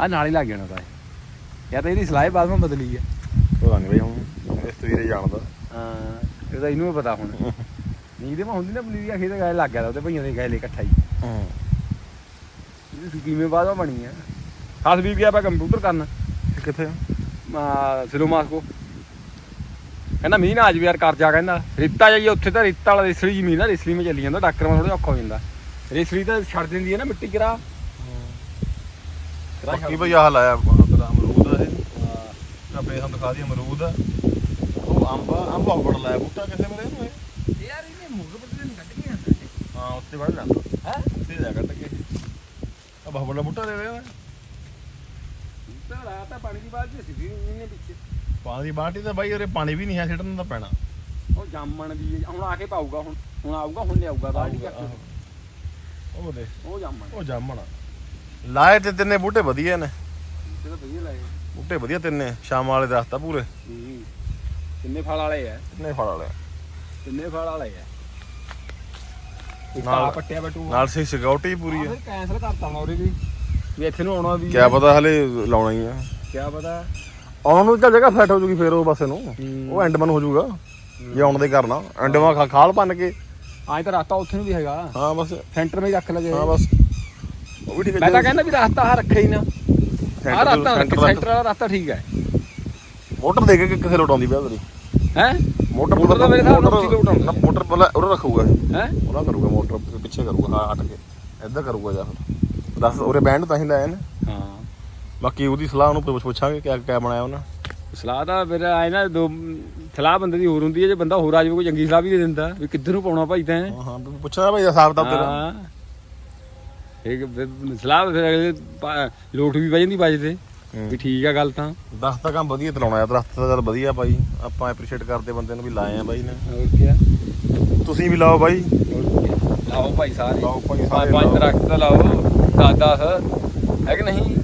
ਆ ਨਾਲੇ ਲੱਗ ਜਾਣਾ ਤਾ ਇਹ। ਜਾਂ ਤਾਂ ਇਹਦੀ ਸਲਾਹ ਬਾਅਦ ਵਿੱਚ ਬਦਲੀ ਹੈ ਪਤਾ ਨਹੀਂ ਬਈ ਹੁਣ ਇਹ ਸਵੀਰੇ ਜਾਣਦਾ। ਹਾਂ ਇਹ ਤਾਂ ਇਹਨੂੰ ਵੀ ਪਤਾ ਹੁਣ। *laughs* ਨਹੀਂ ਤੇ ਮੈਂ ਹੁੰਦੀ ਨਾ ਪਨੀਰੀ ਆ ਖੇਤ ਗਏ ਲੱਗ ਗਿਆ ਉਹਦੇ ਭਈਆਂ ਦੇ ਗਏ ਲੈ ਇਕੱਠਾ ਹੀ। ਹਾਂ। ਇਹ ਕਿਵੇਂ ਵਿੱਚ ਬਣੀ ਆ। ਖਾਸ ਵੀ ਗਿਆ ਪਾ ਕੰਪਿਊਟਰ ਕਰਨ। ਕਿੱਥੇ ਆ? ਸਿਲੋ ਮਾਸਕੋ। ਕਹਿੰਦਾ ਮੀਂਹ ਨਾ ਅੱਜ ਵੀ ਯਾਰ ਕਰ ਜਾ ਕਹਿੰਦਾ। ਰੇਤਾ ਜਾਈਏ ਉੱਥੇ ਤਾਂ ਰੇਤਾ ਵਾਲਾ ਰੇਸਲੀ ਜ਼ਮੀਨ ਆ ਰੇਸਲੀ ਮੇ ਚੱਲੀ ਜਾਂਦਾ ਡਾਕਰ ਮਾ ਥੋੜਾ ਔਖਾ ਹੋ ਜਾਂਦਾ। ਰੇਸਲੀ ਤਾਂ ਛੱਡ ਦਿੰਦੀ ਹੈ ਨਾ ਮਿੱਟੀ ਕਿਰਾ। ਬਾਕੀ ਬਈ ਆਹ ਲਾਇਆ ਤੇਰਾ ਅਮਰੂਦ ਆ ਇਹ। ਆਪਣੇ ਸਾਨੂੰ ਦਿਖਾ ਦੀ ਅਮਰੂਦ। ਉਹ ਅੰਬ ਅੰਬ ਬੜਾ ਲਾਇਆ ਬੂਟਾ ਕਿਸੇ ਮੇਰੇ ਨੂੰ ਇਹ ਯਾਰ ਇਹਨੇ ਮੁਰਗ ਬੱਤੇ ਨੂੰ ਕੱਢ ਕੇ ਉੱਤੇ ਵੜ ਜਾਂਦਾ ਹੈ? ਉੱਤੇ ਜਾ ਕੱਟ ਕੇ। ਆ ਬਹੁਤ ਬੜਾ ਬੂਟਾ ਦੇ ਤਾਂ ਰਾਤ ਪਾਣੀ ਦੀ ਬਾਤ ਸੀ ਵੀ ਇਹਨੇ ਵਿੱਚ ਪਾਣੀ ਦੀ ਬਾਲਟੀ ਤਾਂ ਬਾਈ ਉਰੇ ਪਾਣੀ ਵੀ ਨਹੀਂ ਹੈ ਛੱਡਣ ਦਾ ਪੈਣਾ। ਉਹ ਜਾਮਣ ਦੀ ਹੁਣ ਆ ਕੇ ਪਾਊਗਾ ਹੁਣ ਹੁਣ ਆਊਗਾ ਹੁਣ ਲਿਆਊਗਾ ਬਾਲਟੀ ਚੱਕ ਕੇ। ਉਹ ਦੇ। ਉਹ ਜਾਮਣ। ਉਹ ਜਾਮਣ ਲਾਏ ਤੇ ਤਿੰਨੇ ਬੂਟੇ ਵਧੀਆ ਨੇ। ਤੇ ਤਾਂ ਵਧੀਆ ਲਾਏ। ਬੂਟੇ ਵਧੀਆ ਤਿੰਨੇ ਸ਼ਾਮ ਵਾਲੇ ਦਰਖਤ ਆ ਪੂਰੇ ਕਿੰਨੇ ਫਲ ਵਾਲੇ ਆ। ਤਿੰਨੇ ਫਲ ਵਾਲੇ ਕਿੰਨੇ ਫਲ ਵਾਲੇ ਆ। ਇੱਕ ਨਾਲ- ਆ ਪੱਟਿਆ ਬਟੂ ਨਾਲ ਸੇ ਸਿਕਿਉਰਿਟੀ ਪੂਰੀ ਆ। ਕੈਂਸਲ ਕਰਤਾ ਮੈਂ ਉਹਦੇ ਵੀ। ਵੀ ਇੱਥੇ ਨੂੰ ਆਉਣਾ ਵੀ ਕਿਆ ਪਤਾ ਹਲੇ ਲਾਉਣਾ ਹੀ ਆ। ਕਿਆ ਪਤਾ? ਆਉਣ ਨੂੰ ਤਾਂ ਜਗ੍ਹਾ ਸੈੱਟ ਹੋ ਜੂਗੀ ਫੇਰ ਉਹ ਪਾਸੇ ਨੂੰ। ਹੂੰ। ਉਹ ਐਂਡਮਨ ਹੋ ਜਾਊਗਾ ਜੇ ਆਉਣ ਦੇ ਕਰਨਾ। ਐਂਡਮਨ ਖਾ ਖਾਲ ਭੰਨ ਕੇ। ਆਏ ਤਾਂ ਰਸਤਾ ਉੱਥੇ ਨੂੰ ਵੀ ਹੈਗਾ। ਹਾਂ ਬਸ। ਸੈਂਟਰ ਵਿੱਚ ਰੱਖ ਲਗੇ ਹਾਂ ਬਸ। ਉਹ ਵੀ ਠੀਕ ਹੈ ਮੈਂ ਤਾਂ ਕਹਿੰਦਾ ਵੀ ਰਸਤਾ ਆ ਰੱਖੇ ਹੀ ਨਾ। ਆ ਰਸਤਾ ਸੈਂਟਰ ਵਾਲਾ ਰਸਤਾ ਠੀਕ ਹੈ ਮੋਟਰ ਦੇ ਕੇ ਕਿੱਥੇ ਲੋਟ ਆਉਂਦੀ ਪਿਆ ਤੇਰੀ। ਹੈ? ਮੋਟਰ ਮੋਟਰ ਤਾਂ ਮੇਰੇ ਹਿਸਾਬ ਨਾਲ ਲੋਟ ਆਉਂਦੀ। ਨਾ, ਮੋਟਰ ਪਹਿਲਾਂ ਉਰੇ ਰੱਖੂਗਾ। ਹੈ? ਉਹਨਾਂ ਕਰੂਗਾ ਮੋਟਰ ਪਿੱਛੇ ਕਰੂਗਾ ਹਾਂ ਹਟ ਕੇ। ਇੱਧਰ ਕਰੂਗਾ ਜਾ ਫਿਰ। ਦੱਸ ਉਰੇ ਬੈਂਡ ਤਾਂ ਹੀ ਲਾਇਆ ਨੇ। ਹਾਂ। ਬਾਕੀ ਉਹਦੀ ਸਲਾਹ ਉਹਨੂੰ ਪੁੱਛ- ਪੁੱਛਾਂਗੇ ਕਿਆ ਕਿਆ ਬਣਾਇਆ ਉਹਨਾਂ। ਸਲਾਹ ਤਾਂ ਫਿਰ ਆਏ ਨਾ ਦੋ ਸਲਾਹ ਬੰਦੇ ਦੀ ਹੋਰ ਹੁੰਦੀ ਹੈ ਜੇ ਬੰਦਾ ਹੋਰ ਆ ਜਾਵੇ ਕੋਈ ਚੰਗੀ ਸਲਾਹ ਵੀ ਦੇ ਦਿੰਦਾ ਵੀ ਕਿੱਧਰ ਨੂੰ ਪਾਉਣਾ ਭਾਈ ਤੈਂ। ਹਾਂ ਹਾਂ ਪੁੱਛਣਾ ਭਾਈ ਹਿਸਾਬ ਤਾਂ ਤੇਰਾ। ਹਾਂ। ਇੱਕ ਫਿਰ ਸਲਾਹ ਫਿਰ ਅਗਲੇ ਲੋਟ ਵੀ ਵਜਨ ਦੀ ਵੱਜਦੇ ਵੀ ਠੀਕ ਆ ਗੱਲ ਤਾਂ। ਦਸ ਤਾਂ ਕੰਮ ਵਧੀਆ ਚਲਾਉਣਾ ਆ ਦਰਖਤ ਤਾਂ ਚੱਲ ਵਧੀਆ ਬਾਈ। ਆਪਾਂ ਐਪਰੀਸ਼ੀਏਟ ਕਰਦੇ ਬੰਦੇ ਨੂੰ ਵੀ ਲਾਏ ਆ ਬਾਈ ਨੇ। ਹੋਰ ਕੀ ਤੁਸੀਂ ਵੀ ਲਾਓ ਬਾਈ। ਲਾਓ ਭਾਈ ਸਾਰੇ। ਲਾਓ ਭਾਈ ਸਾਰੇ ਪੰਜ। ਦਰਖਤ ਲਾਓ 10 10 ਹੈ ਕਿ ਨਹੀਂ?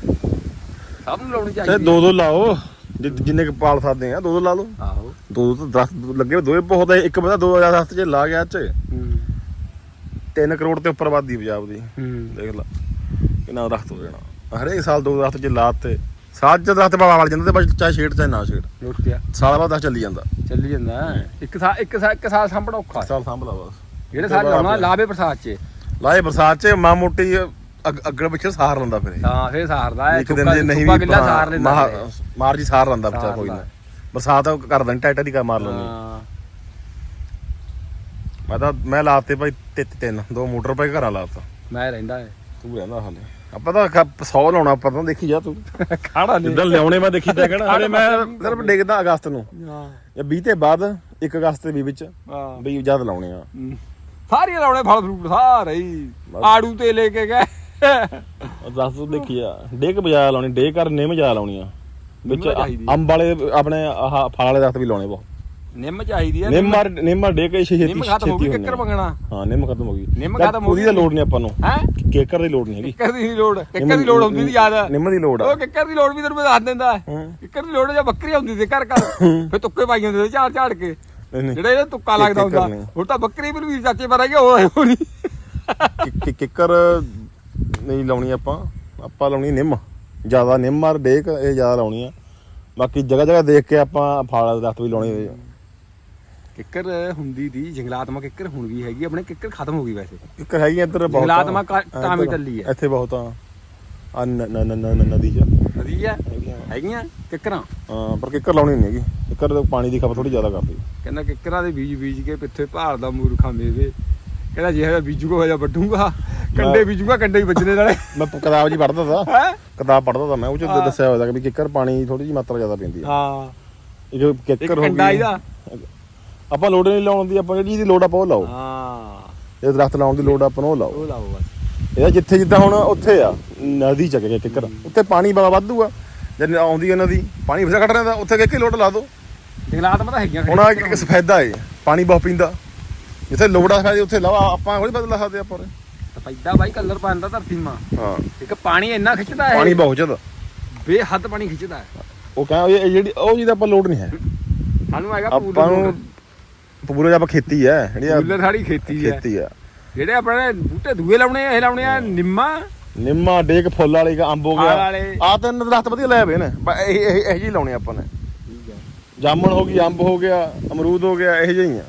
ਸਭ ਨੂੰ ਲਾਉਣੀ ਤੇ ਚਾਹੀਦੀ ਦੋ ਦੋ ਲਾਓ। ਜਿ- ਜਿੰਨੇ ਕੁ ਪਾਲ ਸਕਦੇ ਆ ਦੋ ਦੋ ਲਾ ਲਓ। ਆਹੋ। ਦੋ ਦੋ ਤਾਂ ਦਰਖਤ ਲੱਗੇ ਦੋਵੇਂ ਬਹੁਤ ਹੈ ਇੱਕ ਬੰਦਾ 2000 ਦਰਖਤ ਚ ਲਾ ਗਿਆ ਚ। ਹੂੰ। 3 ਕਰੋੜ ਤੇ ਉੱਪਰ ਆਬਾਦੀ ਪੰਜਾਬ ਦੀ। ਹੂੰ। ਦੇਖ ਲਾ ਕਿੰਨਾ ਦਰਖਤ ਹੋ ਜਾਣਾ। ਹਰੇਕ ਸਾਲ ਦੋ ਦਰਖਤ ਚ ਲਾਤੇ। ਸਾਲ ਚ ਦਰਖਤ ਬਾਬਾ ਵੜ ਜਾਂਦਾ ਤੇ ਬਸ ਚਾਹੇ ਛੇੜ ਚਾਹੇ ਨਾ ਛੇੜ। ਰੋਟਿਆ ਸਾਲ ਬਾਅਦ ਦਰਖਤ ਚੱਲੀ ਜਾਂਦਾ। ਚੱਲੀ ਜਾਂਦਾ। ਇੱਕ ਸਾਲ ਇੱਕ ਸਾਲ ਇੱਕ ਸਾਲ ਸਾਂਭਣਾ ਔਖਾ। ਸਾਲ ਸਾਂਭਲਾ ਬਸ ਜਿਹੜੇ ਸਾਲ ਲਾਉਣਾ ਲਾਵੇ ਬਰਸਾਤ 'ਚ। ਲਾਏ ਬਰਸਾਤ ਚ ਮਾਂ ਮੋਟੀ ਅੱਗ- ਅੱਗੇ ਪਿੱਛੇ ਸਾਰ ਲੈਂਦਾ ਫਿਰ। ਹਾਂ ਫੇਰ ਸਹਾਰਦਾ ਹੈ ਇੱਕ ਦਿਨ ਜੇ ਨਹੀਂ ਵੀ ਗਿੱਲਾ ਸਾਰ ਲੈਂਦਾ ਮਾਰ- ਜੀ ਸਾਰ ਲੈਂਦਾ ਬੱਚਾ ਕੋਈ ਨਾ। ਬਰਸਾਤ ਕਰ ਦਿੰਦੀ ਟਾਈਟਾ ਦੀ ਮਾਰ ਲੈਂਦੀ। ਮੈਂ ਤਾਂ ਮੈਂ ਲਾਤੇ ਭਾਈ ਤਿੰਨ ਤਿੰਨ ਦੋ ਮੋਟਰ ਪੈ ਘਰਾਂ ਲਾਤਾ। ਮੈਂ ਰਹਿੰਦਾ ਹੈ। ਤੂੰ ਰਹਿੰਦਾ ਹਾਲੇ। ਆਪਾਂ ਤਾਂ 100 ਲਾਉਣਾ ਆਪਾਂ ਤਾਂ ਦੇਖੀ ਜਾ ਤੂੰ। ਖਾੜਾ ਨਹੀਂ। ਜਿੱਦਾਂ ਲਿਆਉਣੇ ਮੈਂ ਦੇਖੀ ਤਾਂ ਕਹਿਣਾ ਹਲੇ ਮੈਂ ਸਿਰਫ ਡਿੱਗਦਾ ਅਗਸਤ ਨੂੰ। ਹਾਂ। ਜਾਂ 20 ਤੇ ਬਾਅਦ 1 ਅਗਸਤ ਦੇ ਵਿੱਚ ਹਾਂ। ਵੀ ਜਦ ਲਾਉਣੇ ਆ। ਸਾਰੀਆਂ ਲਾਉਣੇ ਫਲ ਫਰੂਟ ਸਾਰੇ ਹੀ। ਆੜੂ ਤੇ ਲੈ ਕੇ ਗਏ। ਦੱਸ ਤੂੰ ਦੇਖੀ ਆ। ਡੇਕ ਬਜਾ ਲਾਉਣੀ ਡੇ ਕਰ ਨਿੰਮ ਜਾ ਲਾਉਣੀ ਆ। ਵਿੱਚ। ਅੰਬ ਵਾਲੇ ਆਪਣੇ ਆਹ ਫਲ ਵਾਲੇ ਦਰਖਤ ਵੀ ਲਾਉਣੇ ਬਹੁਤ। ਨਿੰਮ ਚਾਹੀਦੀ ਹੈ ਨਿੰਮ ਮਾਰ ਨਿੰਮ ਮਾਰ ਡੇ ਕੇ ਛੇਤੀ ਨਿੰਮ ਖਤਮ ਹੋ ਗਈ ਕਿੱਕਰ ਆ। ਮੰਗਣਾ। ਹਾਂ ਨਿੰਮ ਖਤਮ ਹੋ ਗਈ। ਨਿੰਮ ਖਤਮ ਹੋ ਉਹਦੀ ਗਈ। ਤਾਂ ਲੋੜ ਨਹੀਂ ਆਪਾਂ ਨੂੰ। ਹੈ? ਕੇਕਰ ਦੀ ਲੋੜ ਨਹੀਂ ਹੈਗੀ। ਕਿੱਕਰ ਦੀ ਲੋੜ ਕਿੱਕਰ ਦੀ ਲੋੜ ਹੁੰਦੀ ਸੀ ਯਾਦ ਨਿੰਮ ਦੀ ਲੋੜ ਆ। ਉਹ ਕਿੱਕਰ ਦੀ ਲੋੜ ਵੀ ਤੈਨੂੰ ਮੈਂ ਦੱਸ ਦਿੰਦਾ। ਕਿੱਕਰ ਦੀ ਲੋੜ ਜਾਂ ਬੱਕਰੀਆਂ ਹੁੰਦੀ ਸੀ ਘਰ ਘਰ। ਫੇ ਤੁੱਕੇ ਪਾਈ ਹੁੰਦੇ ਸੀ ਝਾੜ ਝਾੜ ਕੇ। ਜਿਹੜਾ ਇਹ ਤੁੱਕਾ ਲੱਗਦਾ ਹੁੰਦਾ। ਹੁਣ ਤਾਂ ਬੱਕਰੀ ਵੀ ਵੀਰ ਚਾਚੇ ਪਰ ਨਹੀਂ ਕਿ- ਕਿ- ਕਿੱਕਰ ਨਹੀਂ ਲਾਉਣੀ ਆਪਾਂ। ਆਪਾਂ ਲਾਉਣੀ ਨਿੰਮ। ਜ਼ਿਆਦਾ ਨਿੰਮ ਮਾਰ ਡੇਕ ਇਹ ਜ਼ਿਆਦਾ ਲਾਉਣੀ ਆ। ਬਾਕੀ ਜਗ੍ਹਾ ਜਗ੍ਹਾ ਦੇਖ ਕੇ ਆਪਾਂ ਫਲ ਦਰਖਤ ਵੀ ਲਾਉਣੇ ਆ। ਕਿੱਕਰ ਹੁੰਦੀ ਦੀ ਜੰਗਲਾਤਮਾ ਕਿੱਕਰ ਹੁਣ ਵੀ ਹੈਗੀ ਆਪਣੇ ਕਿੱਕਰ ਖਤਮ ਹੋ ਗਈ ਵੈਸੇ। ਕਿੱਕਰ ਹੈਗੀ ਇੱਧਰ ਬਹੁਤ। ਜੰਗਲਾਤਮਾ ਇੱਧਰ- ਟੱਲੀ ਆ। ਇੱਥੇ ਬਹੁਤ ਆ। ਆ ਨ- ਨ- ਨ- ਨ- ਨਦੀ ਚ। ਵਧੀਆ ਹੈਗੀਆਂ। ਹੈਗੀਆਂ ਕਿੱਕਰਾਂ? ਹਾਂ ਪਰ ਕਿੱਕਰ ਲਾਉਣੀ ਨਹੀਂ ਹੈਗੀ। ਕਿੱਕਰ ਦੇ ਪਾਣੀ ਦੀ ਖਪਤ ਥੋੜੀ ਜ਼ਿਆਦਾ ਕਰਦੀ। ਕਹਿੰਦਾ ਕਿੱਕਰਾਂ ਦੇ ਬੀਜ ਬੀਜ ਕੇ ਪਿੱਥੇ ਭਾਰ ਦਾ ਮੂਰਖਾ ਮੇਵੇ ਕਹਿੰਦਾ ਜੇ ਹੈ ਬੀਜੂਗਾ ਹੋ ਜਾ ਵੱਡੂਗਾ ਕੰਡੇ ਬੀਜੂਗਾ ਕੰਡੇ ਹੀ ਵੱਜਣੇ ਨਾਲੇ। ਮੈਂ ਪ- ਕਿਤਾਬ ਜੀ ਪੜ੍ਹਦਾ ਤਾ। ਹੈ? ਕਿਤਾਬ ਪੜ੍ਹਦਾ ਤਾ ਮੈਂ ਉਹ ਚ ਹਾਂ। ਦੱਸਿਆ ਹੋਇਆ ਤਾ ਕਿ ਵੀ ਕਿੱਕਰ ਪਾਣੀ ਥੋੜੀ ਜਿਹੀ ਮਾਤਰਾ ਜ਼ਿਆਦਾ ਪੈਂਦੀ ਆ। ਹਾਂ। ਇਹ ਜੋ ਇੱਕ ਕਿੱਕਰ ਹੋ ਕੰਡਾ ਗਈ ਇਹਦਾ। ਆਪਾਂ ਲੋੜ ਨਹੀਂ ਲਾਉਣ ਦੀ ਆਪਾਂ ਜਿਹੜੀ ਦੀ ਲੋੜ ਆਪਾਂ ਉਹ ਲਾਓ। ਹਾਂ। ਇਹ ਦਰਖਤ ਲਾਉਣ ਦੀ ਲੋੜ ਆਪਾਂ ਨੂੰ ਉਹ ਲਾਓ। ਉਹ ਲਾਓ ਬਸ। ਇਹਦਾ ਜਿੱਥੇ ਜਿੱਦਾਂ ਹੁਣ ਉੱਥੇ ਆ ਨਦੀ ਚ ਗਿਆ ਕਿੱਕਰ ਉੱਥੇ ਪਾਣੀ ਬੜਾ ਵਾਧੂ ਆ। ਜਦ ਆਉਂਦੀ ਆ ਨਦੀ ਪਾਣੀ ਵਸਾ ਕੱਢ ਰਹਿੰਦਾ ਉੱਥੇ ਕਿ ਲੋਟ ਲਾ ਦੋ। ਜੰਗਲਾਤਮਾ ਤਾਂ ਹੈਗੀਆਂ ਹੁਣ ਆ ਇੱਕ ਸਫੈਦਾ ਏ ਪਾਣੀ ਬਹੁਤ ਪੀਂਦਾ। ਜਿੱਥੇ ਲੋੜ ਆ ਸਕਦੇ ਉੱਥੇ ਲਾਓ ਆਪਾਂ ਕੋਈ ਬਦਲਾ ਸਕਦੇ ਆਪਾਂ। ਪੈਦਾ ਬਾਈ ਕਲਰ ਪਾਉਂਦਾ ਧਰਤੀ ਮਾਂ। ਹਾਂ। ਇੱਕ ਪਾਣੀ ਇੰਨਾ ਖਿੱਚਦਾ ਹੈ। ਪਾਣੀ ਬਹੁਤ ਜ਼ਿਆਦਾ। ਬੇਹੱਦ ਪਾਣੀ ਖਿੱਚਦਾ ਹੈ। ਉਹ ਕਹਿੰਦਾ ਇਹ ਜਿਹੜੀ ਉਹ ਜਿਹਦਾ ਆਪਾਂ ਲੋੜ ਨਹੀਂ ਹੈ। ਸਾਨੂੰ ਹੈਗਾ ਆਪਾਂ ਨੂੰ ਪੂਰਾ ਆਪਾਂ ਖੇਤੀ ਹੈ ਜਿਹੜੀ ਆ ਪੂਲਰ ਸਾਡੀ ਖੇਤੀ ਹੈ। ਖੇਤੀ ਆ। ਜਿਹੜੇ ਆਪਣੇ ਬੂਟੇ ਦੂਏ ਲਾਉਣੇ ਆ ਇਹ ਲਾਉਣੇ ਆ ਨਿੰਮਾ। ਨਿੰਮਾ ਡੇਕ ਫੁੱਲ ਵਾਲੀ ਅੰਬ ਹੋ ਫਲ ਗਿਆ ਵਾਲੇ। ਆ ਤਿੰਨ ਦਰਖਤ ਵਧੀਆ ਲਾਏ ਹੋਏ ਨੇ। ਇਹ ਇਹ ਇਹ ਜੀ ਲਾਉਣੇ ਆਪਾਂ ਨੇ। ਜਾਮਣ ਹੋ ਗਈ ਅੰਬ ਹੋ ਗਿਆ ਅਮਰੂਦ ਹੋ ਗਿਆ ਇਹੋ ਜਿਹੇ ਹੀ ਆ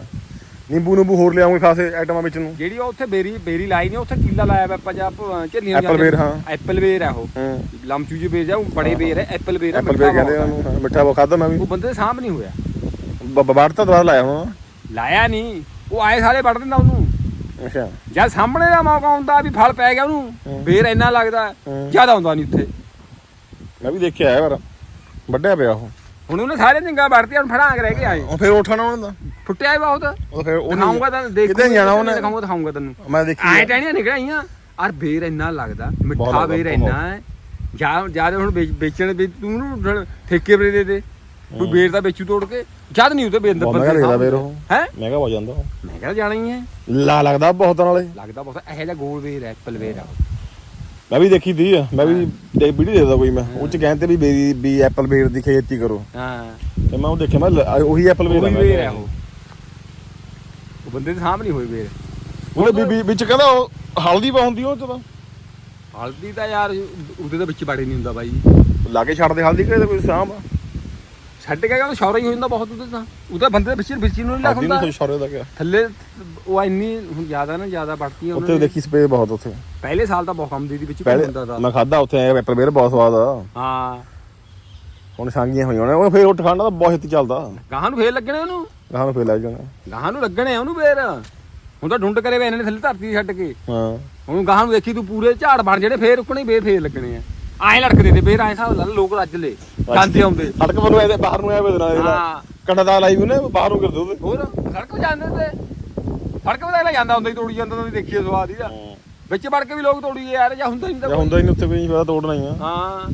ਨਿੰਬੂ ਨੂੰਬੂ ਹੋਰ ਲਿਆਉਂਗੇ ਖਾਸੇ ਆਈਟਮਾਂ ਵਿੱਚ ਨੂੰ। ਜਿਹੜੀ ਉਹ ਉੱਥੇ ਬੇਰੀ ਬੇਰੀ ਲਾਈ ਨੇ ਉੱਥੇ ਕੀਲਾ ਲਾਇਆ ਵਾ ਆਪਾਂ ਜਾਂ ਝੱਲੀਆਂ Apple bear, ਹਾਂ। ਐਪਲ ਬੇਰ ਆ ਉਹ। ਹੂੰ। ਲੰਮਚੂ ਜਿਹੇ ਬੇਰ ਆ ਉਹ ਬੜੇ ਬੇਰ ਹੈ ਐਪਲ ਆ, ਐਪਲ ਵੇ ਕਹਿੰਦੇ ਬਹੁਤ ਉਹਨੂੰ। ਹਾਂ, ਮਿੱਠਾ ਬਹੁਤ ਖਾਦਾ ਮੈਂ ਆ। ਵੀ। ਉਹ ਬੰਦੇ ਦੇ ਸਾਹਮਣੇ ਨਹੀਂ ਹੋਇਆ। ਬਾੜ ਤਾਂ ਦੁਬਾਰਾ ਲਾਇਆ ਹੁਣ। ਲਾਇਆ ਨਹੀਂ ਉਹ ਆਏ ਸਾਰੇ ਵੱਢ ਦਿੰਦਾ ਉਹਨੂੰ। ਅੱਛਾ। ਜਦ ਸਾਹਮਣੇ ਦਾ ਮੌਕਾ ਆਉਂਦਾ ਵੀ ਫਲ ਪੈ ਗਿਆ ਉਹਨੂੰ। ਬੇਰ ਇੰਨਾ ਲੱਗਦਾ। ਜ਼ਿਆਦਾ ਆਉਂਦਾ ਨਹੀਂ ਉੱਥੇ। ਮੈਂ ਵੀ ਦੇਖਿਆ ਹੈ ਪਰ ਵੱਡਿਆ ਪਿਆ ਉਹ। ਹੁਣ ਉਹਨੇ ਸਾਰੇ ਚੰਗਾ ਵੜਤੀ ਹੁਣ ਫੜਾਂਗ ਰਹਿ ਕੇ ਆਏ। ਉਹ ਫਿਰ ਉਠਾਣਾ ਉਹਨਾਂ ਦਾ ਫੁੱਟਿਆ ਹੀ ਬਹੁਤ। ਉਹ ਫਿਰ ਉਹ ਦਿਖਾਉਂਗਾ ਤਾਂ ਦੇਖ ਕਿਤੇ ਜਾਣਾ ਉਹਨੇ? ਦਿਖਾਉਂਗਾ ਦਿਖਾਉਂਗਾ ਤੈਨੂੰ। ਮੈਂ ਦੇਖੀ ਆਏ ਟਹਿਣੀਆਂ ਨਿਕਲਾਈਆਂ ਔਰ ਬੇਰ ਇੰਨਾ ਲੱਗਦਾ ਮਿੱਠਾ ਬੇਰ। ਇੰਨਾ ਹੈ। ਜਾਂ ਜਾਂ ਹੁਣ ਵੇਚ- ਵੇਚਣ ਦੇ ਤੂੰ ਨੂੰ ਠੇਕੇ ਬਰੇ ਦੇ ਦੇ। ਕੋਈ ਬੇਰ ਦਾ ਵੇਚੂ ਤੋੜ ਕੇ ਜਦ ਨਹੀਂ ਉਤੇ ਬੇਰ ਮਹਿੰਗਾ ਲੱਗਦਾ ਬੇਰ ਉਹ। ਹੈ? ਮੈਂ ਕਿਹਾ ਹੋ ਜਾਂਦਾ ਉਹ। ਮੈਂ ਕਹਿੰਦਾ ਜਾਣਾ ਹੀ ਹੈ। ਲਾ ਲੱਗਦਾ ਬਹੁਤ ਨਾਲੇ। ਲੱਗਦਾ ਬਹੁਤ ਇਹੋ ਜਿਹਾ ਗੋਲ ਬੇਰ ਹੈ ਐਪਲ ਬੇਰ ਆ। ਮੈਂ ਵੀ ਦੇਖੀ ਦੀ ਮੈਂ ਵੀ ਤੇ ਵੀਡੀਓ ਦੇਖਦਾ ਕੋਈ ਮੈਂ। ਉਹ ਚ ਕਹਿੰਦੇ ਵੀ ਬੇਰੀ ਵੀ ਐਪਲ ਬੇਰ ਦੀ ਖੇਤੀ ਕਰੋ। ਹਾਂ। ਤੇ ਮੈਂ ਉਹ ਦੇਖਿਆ ਮੈਂ ਉਹੀ ਐਪਲ ਬੇਰ ਉਹੀ ਕਿਹਾ। ਹੈ ਉਹ। ਉਹ ਬੰਦੇ ਦੇ ਸਾਹਮਣੇ ਹੋਏ ਬੇਰ ਉਹਦੇ ਵੀ- ਵੀ- ਵਿੱਚ ਕਹਿੰਦਾ ਉਹ ਹਲਦੀ ਪਾਉਂਦੀ ਉਹ ਚ ਤਾਂ। ਹਲਦੀ ਤਾਂ ਯਾਰ ਉਹਦੇ ਦੇ ਵਿੱਚ ਬੜੇ ਨਹੀਂ ਹੁੰਦਾ ਬਾਈ। ਲਾ ਕੇ ਛੱਡਦੇ ਹਲਦੀ ਕਿਹਦੇ ਕੋਈ ਸਾਂਭ ਛੱਡ ਕੇ ਗਿਆ ਸ਼ੌਰਾ ਹੀ ਹੋ ਜਾਂਦਾ ਬਹੁਤ ਉਹਦੇ ਤਾਂ। ਉਹਦਾ ਬੰਦੇ ਦੇ ਵਿੱਚ ਵਿੱਚ ਨੂੰ ਨਹੀਂ ਹਲਦੀ ਲੱਗਦਾ ਨਹੀਂ ਸ਼ੌਰੇ ਦਾ ਕਿਆ ਥੱਲੇ ਉਹ ਇੰਨੀ ਹੁਣ ਜ਼ਿਆਦਾ ਨਾ ਜ਼ਿਆਦਾ ਵੜਤੀ ਉਹਨਾਂ ਉੱਥੇ ਨੇ। ਦੇਖੀ ਸਪਰੇ ਬਹੁਤ ਉੱਥੇ। ਪਹਿਲੇ ਸਾਲ ਤਾਂ ਬਹੁਤ ਕੰਮ ਦੀ ਦੀ ਵਿੱਚ ਪਹਿਲੇ ਹੁੰਦਾ ਦਾ ਮੈਂ ਖਾਦਾ ਉੱਥੇ ਐਪਲ ਬੇਰ ਬਹੁਤ ਸਵਾਦ ਆ। ਹਾਂ। ਹੁਣ ਸਾਂਗੀਆਂ ਹੋਈਆਂ ਨੇ ਉਹ ਫੇਰ ਉੱਠ ਖਾਣਾ ਤਾਂ ਬਹੁਤ ਛੇਤੀ ਚੱਲਦਾ। ਗਾਹਾਂ ਨੂੰ ਫੇਰ ਲੱਗਣੇ ਉਹਨੂੰ? ਗਾਹਾਂ ਨੂੰ ਫੇਰ ਲੱਗ ਜਾਣਾ। ਗਾਹਾਂ ਨੂੰ ਲੱਗਣੇ ਆ ਉਹਨੂੰ ਫੇਰ। ਹੁਣ ਤਾਂ ਡੁੰਡ ਕਰੇ ਵੇ ਇਹਨਾਂ ਨੇ ਥੱਲੇ ਧਰਤੀ ਛੱਡ ਕੇ। ਹਾਂ। ਹੁਣ ਗਾਹਾਂ ਨੂੰ ਦੇਖੀ ਤੂੰ ਪੂਰੇ ਝਾੜ ਬਣ ਜਿਹੜੇ ਫੇਰ ਫੇਰ ਫੇਰ ਲੱਗਣੇ ਆ। ਐਂ ਲੜਕਦੇ ਤੇ ਫੇਰ ਐਂ ਹਿਸਾਬ ਲਾ ਲਾ ਲੋਕ ਰੱਜ ਲੈ। ਜਾਂਦੇ ਆਉਂਦੇ। ਸੜਕ ਵੱਲੋਂ ਇਹਦੇ ਬਾਹਰ ਨੂੰ ਆਇਆ ਵੇ ਦੇਣਾ ਇਹਦਾ ਹਾਂ। ਕੰਡਾ ਦਾ ਲਾਈ ਉਹਨੇ ਬਾਹਰ ਨੂੰ ਕਰਦੇ ਉਹਦੇ ਹੋਰ ਸੜਕ 'ਤੇ ਜਾਂਦੇ ਤੇ। ਸੜਕ 'ਤੇ ਅਗਲਾ ਜਾਂਦਾ ਹੁੰਦਾ ਹੀ ਤੋੜੀ ਜਾਂਦਾ ਹੁੰਦਾ ਦੇਖੀਏ ਸਵਾਦ ਹੀ ਦਾ ਵਿੱਚ ਵੜ ਕੇ ਵੀ ਲੋਕ ਤੋੜੀਏ ਯਾਰ ਜਾਂ ਹੁੰਦਾ ਹੀ ਨਹੀਂ ਜਾਂ ਤਾਂ ਹੁੰਦਾ ਹੀ ਨਹੀਂ ਉੱਥੇ ਕੋਈ ਪਤਾ ਤੋੜਨਾ ਹੀ ਆ। ਹਾਂ।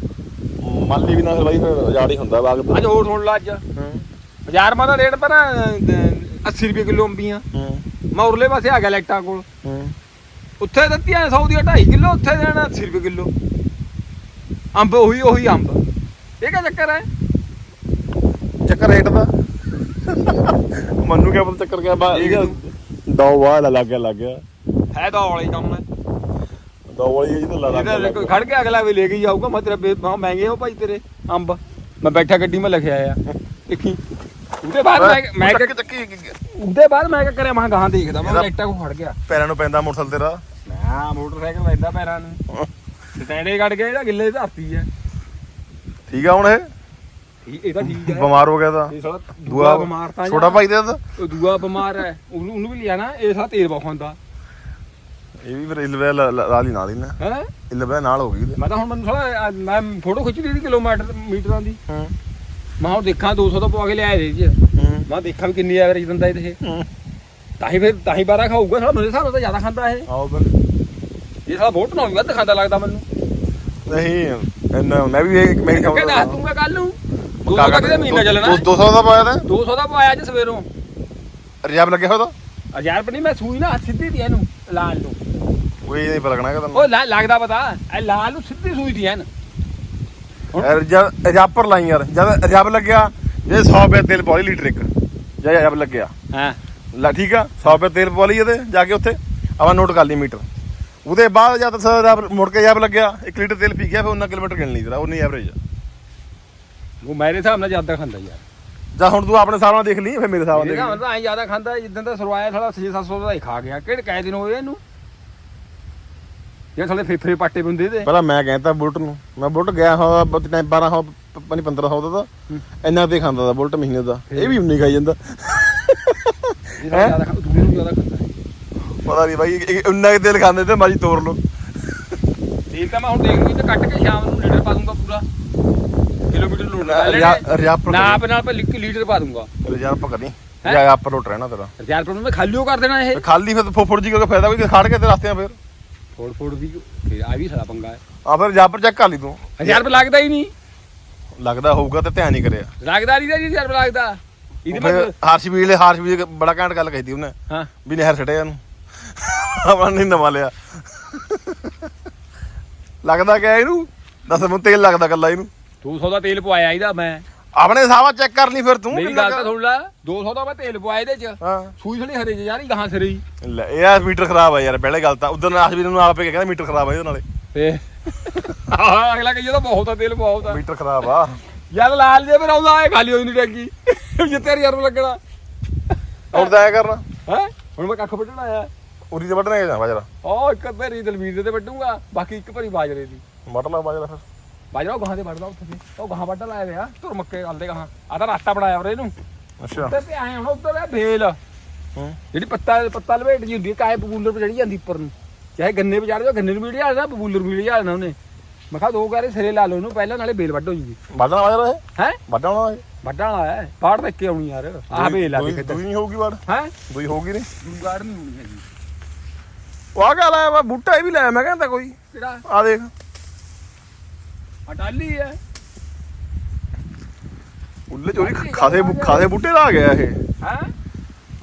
ਮੰਨ ਲਈ ਵੀ ਨਾ ਬਾਈ ਫਿਰ ਉਜਾੜ ਹੀ ਹੁੰਦਾ ਬਾਗ ਤੋਂ। ਅੱਜ ਹੋਰ ਸੁਣ ਲਾ ਅੱਜ। ਹਾਂ। ਬਾਜ਼ਾਰ ਮਾ ਦਾ ਰੇਟ ਪਰ 80 ਰੁਪਏ ਕਿਲੋ ਅੰਬੀਆਂ। ਹਾਂ। ਮੈਂ ਉਰਲੇ ਪਾਸੇ ਆ ਗਿਆ ਲੈਟਾਂ ਕੋਲ। ਹਾਂ। ਉੱਥੇ ਦਿੱਤੀਆਂ 100 ਦੀਆਂ 2.5 ਕਿਲੋ ਉੱਥੇ ਦੇਣਾ 80 ਰੁਪਏ ਕਿਲੋ। ਅੰਬ ਉਹੀ ਉਹੀ ਅੰਬ। ਇਹ ਕਿਆ ਚੱਕਰ ਹੈ? ਚੱਕਰ ਰੇਟ ਦਾ। ਮੰਨੂ ਕਿਆ ਪਤਾ ਚੱਕਰ ਕਿਆ ਬਾ ਦੋ ਵਾਹ ਲੱਗ ਗਿਆ ਲੱਗ ਗਿਆ। ਹੈ ਤਾਂ ਔਲੇ ਕੰਮ ਹੈ। ਦੋ ਵਾਲੀ ਜੀ ਤਾਂ ਲਾ ਇਹਦਾ ਕੋਈ ਖੜ ਕੇ ਅਗਲਾ ਵੀ ਲੈ ਕੇ ਜਾਊਗਾ ਮੈਂ ਤੇਰਾ ਬੇ- ਮੈਂ ਮਹਿੰਗੇ ਹੋ ਭਾਈ ਤੇਰੇ ਅੰਬ। ਮੈਂ ਬੈਠਾ ਗੱਡੀ ਮੈਂ ਲਿਖਿਆ ਆ। ਦੇਖੀ। ਉਹਦੇ ਬਾਅਦ ਮੈਂ ਮੈਂ ਚੱਕੀ ਕਿ- ਚੱਕੀ ਉਹਦੇ ਬਾਅਦ ਮੈਂ ਕੀ ਕਰਿਆ ਮੈਂ ਗਾਂ ਦੇਖਦਾ ਮੈਂ ਲਾਈਟਾਂ ਕੋ ਫੜ ਗਿਆ। ਪੈਰਾਂ ਨੂੰ ਪੈਂਦਾ ਮੋਟਰਸਾਈਕਲ ਤੇਰਾ। ਨਾ ਮੋਟਰਸਾਈਕਲ ਲੈਂਦਾ ਪੈਰਾਂ ਨੂੰ। ਸਟੈਂਡੇ ਕੱਢ ਕੇ ਇਹਦਾ ਗਿੱਲੇ ਧਰਤੀ ਹੈ। ਠੀਕ ਆ ਹੁਣ ਇਹ? ਠੀਕ ਇਹ ਤਾਂ ਠੀਕ ਹੈ ਬਿਮਾਰ ਹੋ ਗਿਆ ਤਾਂ। ਇਹ ਸਾਲਾ ਦੂਆ ਬਿਮਾਰ ਤਾਂ ਛੋਟਾ ਭਾਈ ਦਾ ਤਾਂ ਉਹ ਦੂਆ ਬਿਮਾਰ ਹੈ। ਉਹਨੂੰ ਉਹਨੂੰ ਵੀ ਲਿਆ ਨਾ ਇਹ ਸਾਲਾ ਤੇਲ ਬਹੁਤ ਖਾਂਦਾ। ਇਹ ਵੀ ਫਿਰ ਇਲਵੇ ਲਾਲੀ ਨਾਲ ਹੀ ਨਾ। ਹੈ? ਇਲਵੇ ਨਾਲ ਹੋ ਗਈ। ਮੈਂ ਤਾਂ ਹੁਣ ਮੈਨੂੰ ਸਾਲਾ ਮੈਂ ਫੋਟੋ ਖਿੱਚ ਸੀ ਕਿਲੋਮੀਟਰ ਮੀਟਰਾਂ ਦੀ। ਹੂੰ। ਮੈਂ ਹੁਣ ਦੇਖਾਂ 200 ਤੋਂ ਪਵਾ ਕੇ ਲਿਆਏ ਦੇ ਜੀ ਮੈਂ ਦੇਖਾਂ ਵੀ ਕਿੰਨੀ ਐਵਰੇਜ ਦਿੰਦਾ ਇਹ। ਤਾਂ ਹੀ ਫਿਰ ਤਾਂ ਹੀ ਬਾਰਾ ਖਾਊਗਾ ਸਾਲਾ ਮੇਰੇ ਹਿਸਾਬ ਨਾਲ ਤਾਂ ਜ਼ਿਆਦਾ ਖਾਂਦਾ ਇਹ। ਆਓ ਫਿਰ। ਇਹ ਸਾਲਾ ਬਹੁਤ ਨਾ ਵੱਧ ਖਾਂਦਾ ਲੱਗਦਾ ਮੈਨੂੰ। ਨਹੀਂ ਇੰਨਾ ਮੈਂ ਵੀ ਇਹ ਮੇਰੀ ਕਿ ਦੱਸ ਦੂੰਗਾ ਕੱਲ ਨੂੰ। 200 ਦਾ ਕਿਤੇ ਮਹੀਨਾ ਚੱਲਣਾ। 200 ਦਾ ਪਾਇਆ ਤਾਂ? 200 ਦਾ ਪਵਾਇਆ ਅੱਜ ਸਵੇਰੋਂ। ਰਿਜਾਬ ਲੱਗਿਆ ਹੋਇਆ ਤਾਂ? ਹਜ਼ਾਰ ਰੁਪਏ ਨਹੀਂ ਮੈਂ ਸੂਈ ਨਾ ਸਿੱਧੀ ਦੀ ਇਹਨੂੰ ਲਾਲ ਨੂੰ। ਕੋਈ ਨਹੀਂ ਪਲਕਣਾ ਕਿ ਤੈਨੂੰ। ਉਹ ਲੱਗਦਾ ਪਤਾ। ਇਹ ਲਾਲ ਨੂੰ ਸਿੱਧੀ ਸੂਈ ਦੀ ਐਨ ਯਾਰ ਜਦ ਰਿਜਾਬ ਪਰ ਲਾਈ ਯਾਰ ਜਦ ਰਿਜਾਬ ਲੱਗਿਆ ਜੇ 100 ਰੁਪਏ ਤੇਲ ਪਾ ਲਈ ਲੀਟਰ ਇੱਕ। ਜੇ ਰਿਜਾਬ ਲੱਗਿਆ। ਹਾਂ। ਲਾ ਠੀਕ ਆ 100 ਰੁਪਏ ਤੇਲ ਪਾ ਲਈ ਇਹਦੇ ਜਾ ਕੇ ਉੱਥੇ। ਆਪਾਂ ਨੋਟ ਕਰ ਲਈ ਮੀਟਰ। ਉਹਦੇ ਬਾਅਦ ਜਦ ਸ- ਰਿਜਾਬ ਮੁੜ ਕੇ ਰਿਜਾਬ ਲੱਗਿਆ 1 ਲੀਟਰ ਤੇਲ ਪੀ ਗਿਆ ਫਿਰ ਉਹਨਾਂ ਕਿਲੋਮੀਟਰ ਗਿਣ ਲਈ ਤੇਰਾ ਉਨੀ ਐਵਰੇਜ ਉਹ ਮੇਰੇ ਹਿਸਾਬ ਨਾਲ ਜ਼ਿਆਦਾ ਖਾਂਦਾ ਯਾਰ। ਜਾਂ ਹੁਣ ਤੂੰ ਆਪਣੇ ਹਿਸਾਬ ਨਾਲ ਦੇਖ ਲਈ ਫਿਰ ਮੇਰੇ ਹਿਸਾਬ ਨਾਲ ਮੇਰੇ ਦੇਖ ਹਿਸਾਬ ਲਈ। ਨਾਲ ਤਾਂ ਐਂ ਜ਼ਿਆਦਾ ਖਾਂਦਾ ਜਿੱਦਾਂ ਦਾ ਸਰਵਾਇਆ ਸਾਲਾ 6-700 ਦਾ ਹੀ ਖਾ ਗਿਆ। ਕਿਹੜੇ ਕਾਇ ਦਿਨ ਹੋਏ ਇਹਨੂੰ? ਇਹ ਸਾਲੇ ਫੇਫੜੇ ਪਾਟੇ ਬੰਦੇ ਦੇ। ਪਹਿਲਾਂ ਮੈਂ ਕਹਿੰਦਾ ਬੁਲਟ ਨੂੰ ਮੈਂ ਬੁਲਟ ਗਿਆ ਹਾਂ 12 ਹਾਂ ਪਨੀ 1500 ਦਾ ਤਾਂ ਇੰਨਾ ਤੇ ਖਾਂਦਾ ਦਾ ਬੁਲਟ ਮਹੀਨੇ ਦਾ। ਇਹ ਵੀ ਉਨੀ ਖਾਈ ਜਾਂਦਾ। ਇਹ ਸਾਲਾ ਜ਼ਿਆਦਾ ਖਾ- ਦੂਏ ਨੂੰ ਜ਼ਿਆਦਾ ਖਾਂਦਾ। ਪਤਾ ਨਹੀਂ ਬਾਈ ਉਨਾ ਹੀ ਤੇਲ ਖਾਂਦੇ ਤੇ ਮਾਜੀ ਤੋੜ ਲੋ ਤੇਲ ਤਾਂ ਮੈਂ ਹੁਣ ਦੇਖ ਤੇ ਕੱਟ ਕੇ ਸ਼ਾਮ ਨੂੰ ਲੀਟਰ ਪਾ ਦੂੰਗਾ ਪੂਰਾ। ਕਿਲੋਮੀਟਰ ਲੋਡ ਪਰ ਨਾਪ ਨਾਲ ਪਰ ਲੀਟਰ ਪਾ ਦੂੰਗਾ। ਰਿਜਾਬ ਪਰ ਕਰੀ ਹੈਂ? ਜਾਂ ਆਪ ਲੋਟ ਰਹਿਣਾ ਤੇਰਾ। ਰੁਪਏ ਨੂੰ ਮੈਂ ਖਾਲੀਓ ਕਰ ਦੇਣਾ ਇਹ। ਖਾਲੀ ਫਿਰ ਫੁੱਫੜ ਜੀ ਕੋਈ ਫਾਇਦਾ ਕੋਈ ਖੜ ਕੇ ਤੇ ਰਸਤੇ ਆ ਫਿਰ। ਫੋੜ ਫੋੜ ਵੀ ਫਿਰ ਆ ਵੀ ਸਾਲਾ ਪੰਗਾ ਹੈ। ਆ ਫਿਰ ਪਰ ਚੈੱਕ ਕਰ ਲਈ ਤੂੰ। ਰੁਪਏ ਲੱਗਦਾ ਹੀ ਨਹੀਂ। ਲੱਗਦਾ ਹੋਊਗਾ ਤੇ ਧਿਆਨ ਨਹੀਂ ਕਰਿਆ। ਲੱਗਦਾ ਨਹੀਂ ਜੀ ਰੁਪਏ ਲੱਗਦਾ। ਇਹਦੇ ਮੈਂ ਹਾਰਸ਼ ਵੀਲ ਹਾਰਸ਼ ਵੀਲ ਬੜਾ ਘੈਂਟ ਗੱਲ ਕਹੀ ਉਹਨੇ ਹਾਂ। ਵੀ ਨਹਿਰ ਛੜਿਆ ਇਹਨੂੰ। ਆਪਣਾ ਨਹੀਂ ਨਵਾ ਲਿਆ। ਲੱਗਦਾ ਕਿ ਇਹਨੂੰ? ਦੱਸ ਮੈਨੂੰ ਤੇਲ ਲੱਗਦਾ ਕੱਲਾ ਇਹਨੂੰ। 200 ਦਾ ਤੇਲ ਪਵਾਇਆ ਇਹਦਾ ਮੈਂ। ਆਪਣੇ ਨਾਲ ਚੈੱਕ ਕਰ ਲਈ ਫਿਰ ਤੂੰ ਮੇਰੀ ਗੱਲ ਤਾਂ ਕੁ- ਸੁਣ ਲੈ 200 ਦਾ ਮੈਂ ਤੇਲ ਪਵਾਇਆ ਇਹਦੇ ਚ। ਹਾਂ। ਸੂਈ ਥੜੀ ਹਰੇ ਚ ਯਾਰ ਗਾਹਾਂ ਸਿਰੇ ਲੈ ਇਹ ਆ ਮੀਟਰ ਖਰਾਬ ਆ ਯਾਰ ਪਹਿਲੇ ਗੱਲ ਤਾਂ। ਉਧਰ ਆਸ਼ ਵੀਰ ਨੂੰ ਆਪ ਕਹਿੰਦਾ ਮੀਟਰ ਖਰਾਬ ਆ ਇਹਦੇ ਨਾਲੇ। ਤੇ ਆਹ ਅਗਲਾ ਕਹੀ ਤਾਂ ਬਹੁਤ ਆ ਤੇਲ ਬਹੁਤ ਆ। ਮੀਟਰ ਖਰਾਬ ਆ। ਯਾਰ ਲਾਲ ਜੇ ਫਿਰ ਆਉਂਦਾ ਇਹ ਖਾਲੀ ਹੋਈ ਨਹੀਂ ਟੈਂਕੀ ਜਿੱਤੇ ਰੁਪਏ ਲੱਗਣਾ। ਹੁਣ ਤਾਂ ਐ ਕਰਨਾ। ਹੈ? ਹੁਣ ਮੈਂ ਕੱਖ ਵੱਢਣ ਆਇਆ। ਉਰੀ ਤੇ ਵੱਢਣਾ ਹੈ ਬਾਜਰਾ? ਉਹ ਇੱਕ ਭਰੀ ਦਲਵੀਰ ਦੇ ਤੇ ਵੱਢੂਗਾ ਬਾਕੀ ਇੱਕ ਭਰੀ ਬਾਜਰੇ ਦੀ। ਵੱਢ ਲਾ ਬਾਜਰਾ ਫਿਰ। ਬਾਜਰਾ ਉਹ ਗਾਹਾਂ ਦੇ ਵੱਢਦਾ ਉੱਥੇ ਤੇ। ਉਹ ਗਾਹਾਂ ਵੱਢ ਲਾਇਆ ਵਿਆ ਤੁਰ ਮੱਕੇ ਆਲਦੇ ਗਾਹਾਂ। ਆ ਤਾਂ ਰਾਸਤਾ ਬਣਾਇਆ ਉਹਰੇ ਇਹਨੂੰ। ਅੱਛਾ। ਤੇ ਤੇ ਆਏ ਹੁਣ ਉੱਧਰ ਹੈ ਬੇਲ। ਹੂੰ। ਜਿਹੜੀ ਪੱਤਾ ਪੱਤਾ ਲਵੇਟ ਜੀ ਹੁੰਦੀ ਹੈ ਕਾਏ ਬਬੂਲਰ ਤੇ ਚੜੀ ਜਾਂਦੀ ਉੱਪਰ ਨੂੰ। ਚਾਹੇ ਗੰਨੇ ਵਿਚਾੜ ਜਾਓ ਗੰਨੇ ਨੂੰ ਵੀ ਢਾਲਣਾ ਬਬੂਲਰ ਵੀ ਢਾਲਣਾ ਉਹਨੇ। ਮੈਂ ਕਿਹਾ ਦੋ ਗਾਰੇ ਸਿਰੇ ਲਾ ਲਓ ਉਹਨੂੰ ਪਹਿਲਾਂ ਨਾਲੇ ਬੇਲ ਵੱਢ ਹੋ ਜੂਗੀ। ਵੱਢਣਾ ਬਾਜਰਾ ਇਹ? ਹੈ? ਵੱਢਣਾ ਇਹ? ਵੱਢਣ ਵਾਲਾ ਹੈ। ਬਾੜ ਦੇਖ ਕੇ ਆਉਣੀ ਯਾਰ। ਆਹ ਬੇਲ ਆ ਦੂਈ- ਦੇਖ ਦੂਈ ਨਹੀਂ ਹੋਊਗੀ ਵੱਢ? ਹੈ? ਦੂਈ ਹੋਊਗੀ ਨਹੀਂ? ਦੂਗਾੜ ਨਹੀਂ ਹੋਣੀ ਹੈਗੀ। ਉਹ ਆ ਗੱਲ ਆ ਵਾ? ਬੂਟਾ ਇਹ ਵੀ ਲੈ ਮੈਂ ਕਹਿੰਦਾ ਕੋਈ। ਕਿਹੜਾ? ਆ ਦੇਖ। ਅਟਾਲੀ ਹੈ। ਉੱਲੇ ਚੋਰੀ ਖਾਸੇ ਬੂ- ਖਾਸੇ ਬੂਟੇ ਲਾ ਗਿਆ ਇਹ। ਹੈ?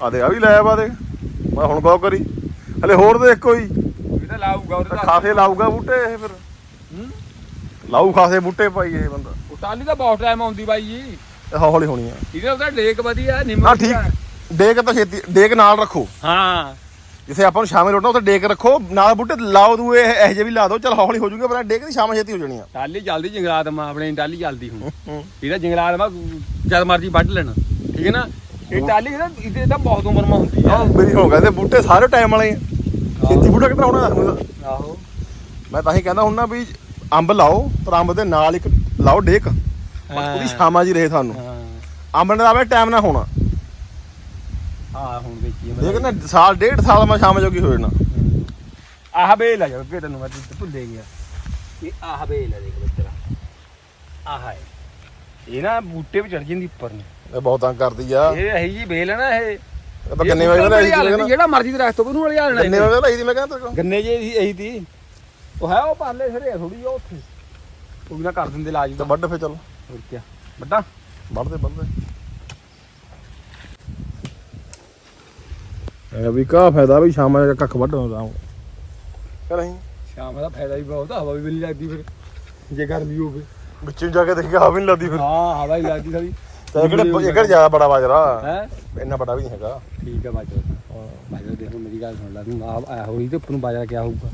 ਆ ਦੇ ਆ ਵੀ ਲੈ ਵਾ ਦੇ ਮੈਂ ਹੁਣ ਗੌਰ ਕਰੀ। ਹਲੇ ਹੋਰ ਦੇਖ ਕੋਈ। ਇਹ ਤਾਂ ਲਾਊਗਾ ਉਹਦੇ ਤਾਂ ਖਾਸੇ ਲਾਊਗਾ ਬੂਟੇ ਇਹ ਫਿਰ। ਹੂੰ? ਲਾਊ ਖਾਸੇ ਬੂਟੇ ਪਾਈ ਇਹ ਬੰਦਾ। ਅਟਾਲੀ ਤਾਂ ਬਹੁਤ ਟਾਈਮ ਆਉਂਦੀ ਬਾਈ ਜੀ। ਇਹ ਹੌਲੀ ਹੋਣੀ ਆ। ਇਹਦੇ ਉਹਦਾ ਡੇਕ ਵਧੀਆ ਨਿੰਮ ਵਧੀਆ। ਠੀਕ। ਡੇਕ ਤਾਂ ਛੇਤੀ ਡੇਕ ਨਾਲ ਰੱਖੋ। ਹਾਂ। ਜਿੱਥੇ ਆਪਾਂ ਨੂੰ ਸ਼ਾਮੇ ਲੋਟਣਾ ਉੱਥੇ ਡੇਕ ਰੱਖੋ ਨਾਲ ਬੂਟੇ ਲਾਓ ਦੂਏ ਇਹ ਇਹੋ ਜਿਹੇ ਵੀ ਲਾ ਦਿਓ ਚਲ ਹੌਲੀ ਹੋ ਜੂਗਾ ਪਰ ਡੇਕ ਦੀ ਸ਼ਾਮਾਂ ਛੇਤੀ ਹੋ ਜਾਣੀ ਆ ਟਾਲੀ ਜਲਦੀ ਜੰਗਲਾਤ ਮਾ ਆਪਣੇ ਟਾਲੀ ਜਲਦੀ ਹੁਣ। ਇਹਦਾ ਜੰਗਲਾਤ ਮਾ ਜਦ ਮਰਜ਼ੀ ਵੱਢ ਲੈਣਾ ਠੀਕ ਹੈ ਨਾ? ਇਹ ਟਾਲੀ ਇਹਦਾ ਇਹਦੇ ਤਾਂ ਬਹੁਤ ਉਮਰ ਮਾ ਹੁੰਦੀ ਆ। ਮੇਰੀ ਹੋ ਗਿਆ ਤੇ ਬੂਟੇ ਸਾਰੇ ਟਾਈਮ ਵਾਲੇ ਆ। ਛੇਤੀ ਬੂਟਾ ਕਿੱਦਾਂ ਹੋਣਾ। ਆਹੋ। ਮੈਂ ਤਾਂ ਹੀ ਕਹਿੰਦਾ ਹੁੰਨਾ ਵੀ ਅੰਬ ਲਾਓ ਪਰ ਅੰਬ ਦੇ ਨਾਲ ਇੱਕ ਲਾਓ ਡੇਕ। ਬਸ ਉਹਦੀ ਛਾਵਾਂ ਜੀ ਰਹੇ ਤੁਹਾਨੂੰ। ਅੰਬ ਨੇ ਆਵੇ ਟਾਈਮ ਨਾ ਹੋਣਾ। ਆ ਹੁਣ ਦੇਖ ਨਾ ਸਾਲ ਡੇਢ ਸਾਲ ਮੈਂ ਸ਼ਾਮ ਜੋਗੀ ਹੋ। ਜਾਣਾ ਆਹ ਬੇਲ ਆ ਜਾ ਅੱਗੇ ਤੈਨੂੰ ਮੈਂ ਤੇ ਭੁੱਲੇ ਗਿਆ। ਇਹ ਆਹ ਬੇਲ ਆ ਦੇਖ ਬੱਤਰਾ ਆਹ ਹੈ। ਇਹ ਨਾ ਬੂਟੇ 'ਤੇ ਚੜ ਜਾਂਦੀ ਉੱਪਰ ਨੂੰ। ਇਹ ਬਹੁਤ ਤੰਗ ਕਰਦੀ ਆ। ਇਹ ਇਹੀ ਜੀ ਬੇਲ ਨਾ ਇਹ। ਆਪਾਂ ਗੰਨੇ ਦਾ ਇਹ ਲਾਈ ਸੀ ਜਿਹੜਾ ਮਰਜ਼ੀ ਤੇ ਰੱਖ ਤੋ ਉਹਨੂੰ ਵਾਲੀ ਹਾਲਣਾ ਗੰਨੇ ਵਜੇ ਲਾਈ ਸੀ ਮੈਂ ਕਹਿੰਦਾ ਤੇਰੇ ਗੰਨੇ ਜੇ ਇਹੀ ਇਹੀ ਤੀ। ਉਹ ਹੈ ਉਹ ਪਾਲੇ ਸਰੇ ਥੋੜੀ ਉਹ ਉੱਥੇ। ਉਹ ਵੀ ਨਾ ਕਰ ਦਿੰਦੇ ਇਲਾਜ ਤੇ ਦਾ। ਵੱਢ ਫੇ ਚੱਲ। ਹੋਰ ਕੀ ਵੱਡਾ ਵੱਢਦੇ ਵੱਢਦੇ ਇਹ ਵੀ ਕਾ ਫਾਇਦਾ ਵੀ ਸ਼ਾਮਾਂ ਦਾ ਕੱਖ ਵੱਢਣ ਦਾ ਕਹ ਨਹੀਂ ਸ਼ਾਮ ਦਾ ਫਾਇਦਾ ਵੀ ਬਹੁਤ ਆ, ਹਵਾ ਵੀ ਨਹੀਂ ਲੱਗਦੀ ਫਿਰ ਜੇ ਗਰਮੀ ਹੋਵੇ। ਵਿੱਚ ਨੂੰ ਜਾ ਕੇ ਦੇਖਿਆ ਹਵਾ ਵੀ ਨਹੀਂ ਲੱਗਦੀ ਫਿਰ। ਹਾਂ ਹਵਾ ਹੀ ਲੱਗਦੀ ਸਾਰੀ। ਤੇ ਕਿਹੜੇ ਕਿਹੜਾ ਜ਼ਿਆਦਾ ਬੜਾ ਬਾਜਰਾ। ਹੈ? ਇੰਨਾ ਬੜਾ ਵੀ ਨਹੀਂ ਹੈਗਾ। ਠੀਕ ਹੈ ਬਾਜਾ ਬਾਜਾ ਦੇਖੋ ਮੇਰੀ ਗੱਲ ਸੁਣ ਲੈ ਤੂੰ ਆ ਆ ਹੋਈ ਤੇ ਉੱਪਰ ਨੂੰ ਬਾਜਾ ਕਿਆ ਹੋਊਗਾ?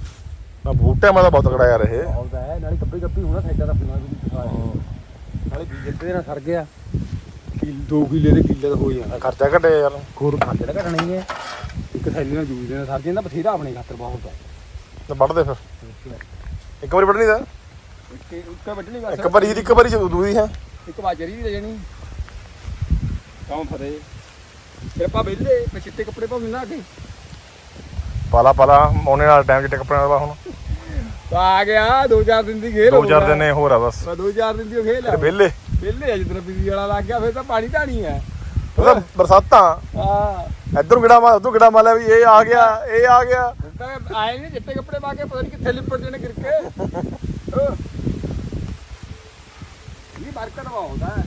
ਆ ਬੂਟਿਆਂ ਮਾ ਤਾਂ ਬਹੁਤ ਤਕੜਾ ਯਾਰ ਇਹ। ਬਹੁਤ ਹੈ ਨਾਲੇ ਕੱਪੀ ਕੱਪੀ ਹੋਣਾ ਸਾਈਡਾਂ ਦਾ ਫੁੱਲਾਂ ਦੀ ਦਿਖਾ ਨਾਲੇ ਬੀਜ ਦੇ ਨਾਲ ਸਰ ਗਿਆ। ਕਿ 2 ਕਿੱਲੇ ਦੇ ਕਿੱਲੇ ਦਾ ਹੋ ਜਾਣਾ। ਖਰਚਾ ਘਟਿਆ ਯਾਰ। ਖੋਰ ਖਾਤੇ ਦਾ ਘਟਣਾ ਹੀ ਹੈ ਇੱਕ ਥੈਲੀ ਨਾਲ ਜੂਸ ਦੇ ਨਾਲ ਸਰ ਜਾਂਦਾ ਬਥੇਰਾ ਆਪਣੇ ਖਾਤਰ ਬਹੁਤ ਹੈ ਤੇ ਵੱਢ ਦੇ ਫਿਰ। ਇੱਕ ਵਾਰੀ ਵੱਢਣੀ ਦਾ ਇੱਕ ਇੱਕ ਵੱਢਣੀ ਬਸ। ਇੱਕ ਵਾਰੀ ਦੀ ਇੱਕ ਵਾਰੀ ਦੂਈ ਹੈ। ਇੱਕ ਬਾਜਰੀ ਦੇ ਜਣੀ। ਕੰਮ ਫਰੇ ਫਿਰ ਆਪਾਂ ਵਿਹਲੇ ਫਿਰ ਚਿੱਟੇ ਕੱਪੜੇ ਪਾਉਂਦੇ ਨਾ ਅੱਗੇ ਪਾਲਾ ਪਾਲਾ ਮੋਨੇ ਨਾਲ ਟਾਈਮ ਚ ਕੱਪੜਿਆਂ ਦਾ ਹੁਣ। ਆ ਗਿਆ ਦੋ ਚਾਰ ਦਿਨ ਦੀ ਖੇਲ ਦੋ ਚਾਰ ਦਿਨ ਹੋਰ ਆ ਬਸ। ਦੋ ਚਾਰ ਦਿਨ ਦੀ ਖੇਲ ਆ। ਵਿਹਲੇ। ਵਿਹਲੇ ਆ ਜਿੱਦਣ ਬਿਜਲੀ ਵਾਲਾ ਲੱਗ ਗਿਆ ਫਿਰ ਤਾਂ ਪਾਣੀ ਧਾਣੀ ਹੈ ਉਹਦਾ ਬਰਸਾਤਾਂ। ਹਾਂ। ਇਧਰੋਂ ਗਿੜਾ ਮਾਰ ਉਧਰੋਂ ਗਿੜਾ ਮਾਰਿਆ ਵੀ ਇਹ ਆ ਗਿਆ ਇਹ ਆ ਗਿਆ। ਤਾਂ ਆਏ ਨਹੀਂ ਚਿੱਟੇ ਕੱਪੜੇ ਪਾ ਕੇ ਪਤਾ ਨਹੀਂ ਕਿੱਥੇ ਲਿਪਟ ਜਣੇ ਗਿਰ ਕੇ ਉਹ। ਇਹ ਬਰਕਤ ਹੁੰਦਾ ਹੈ।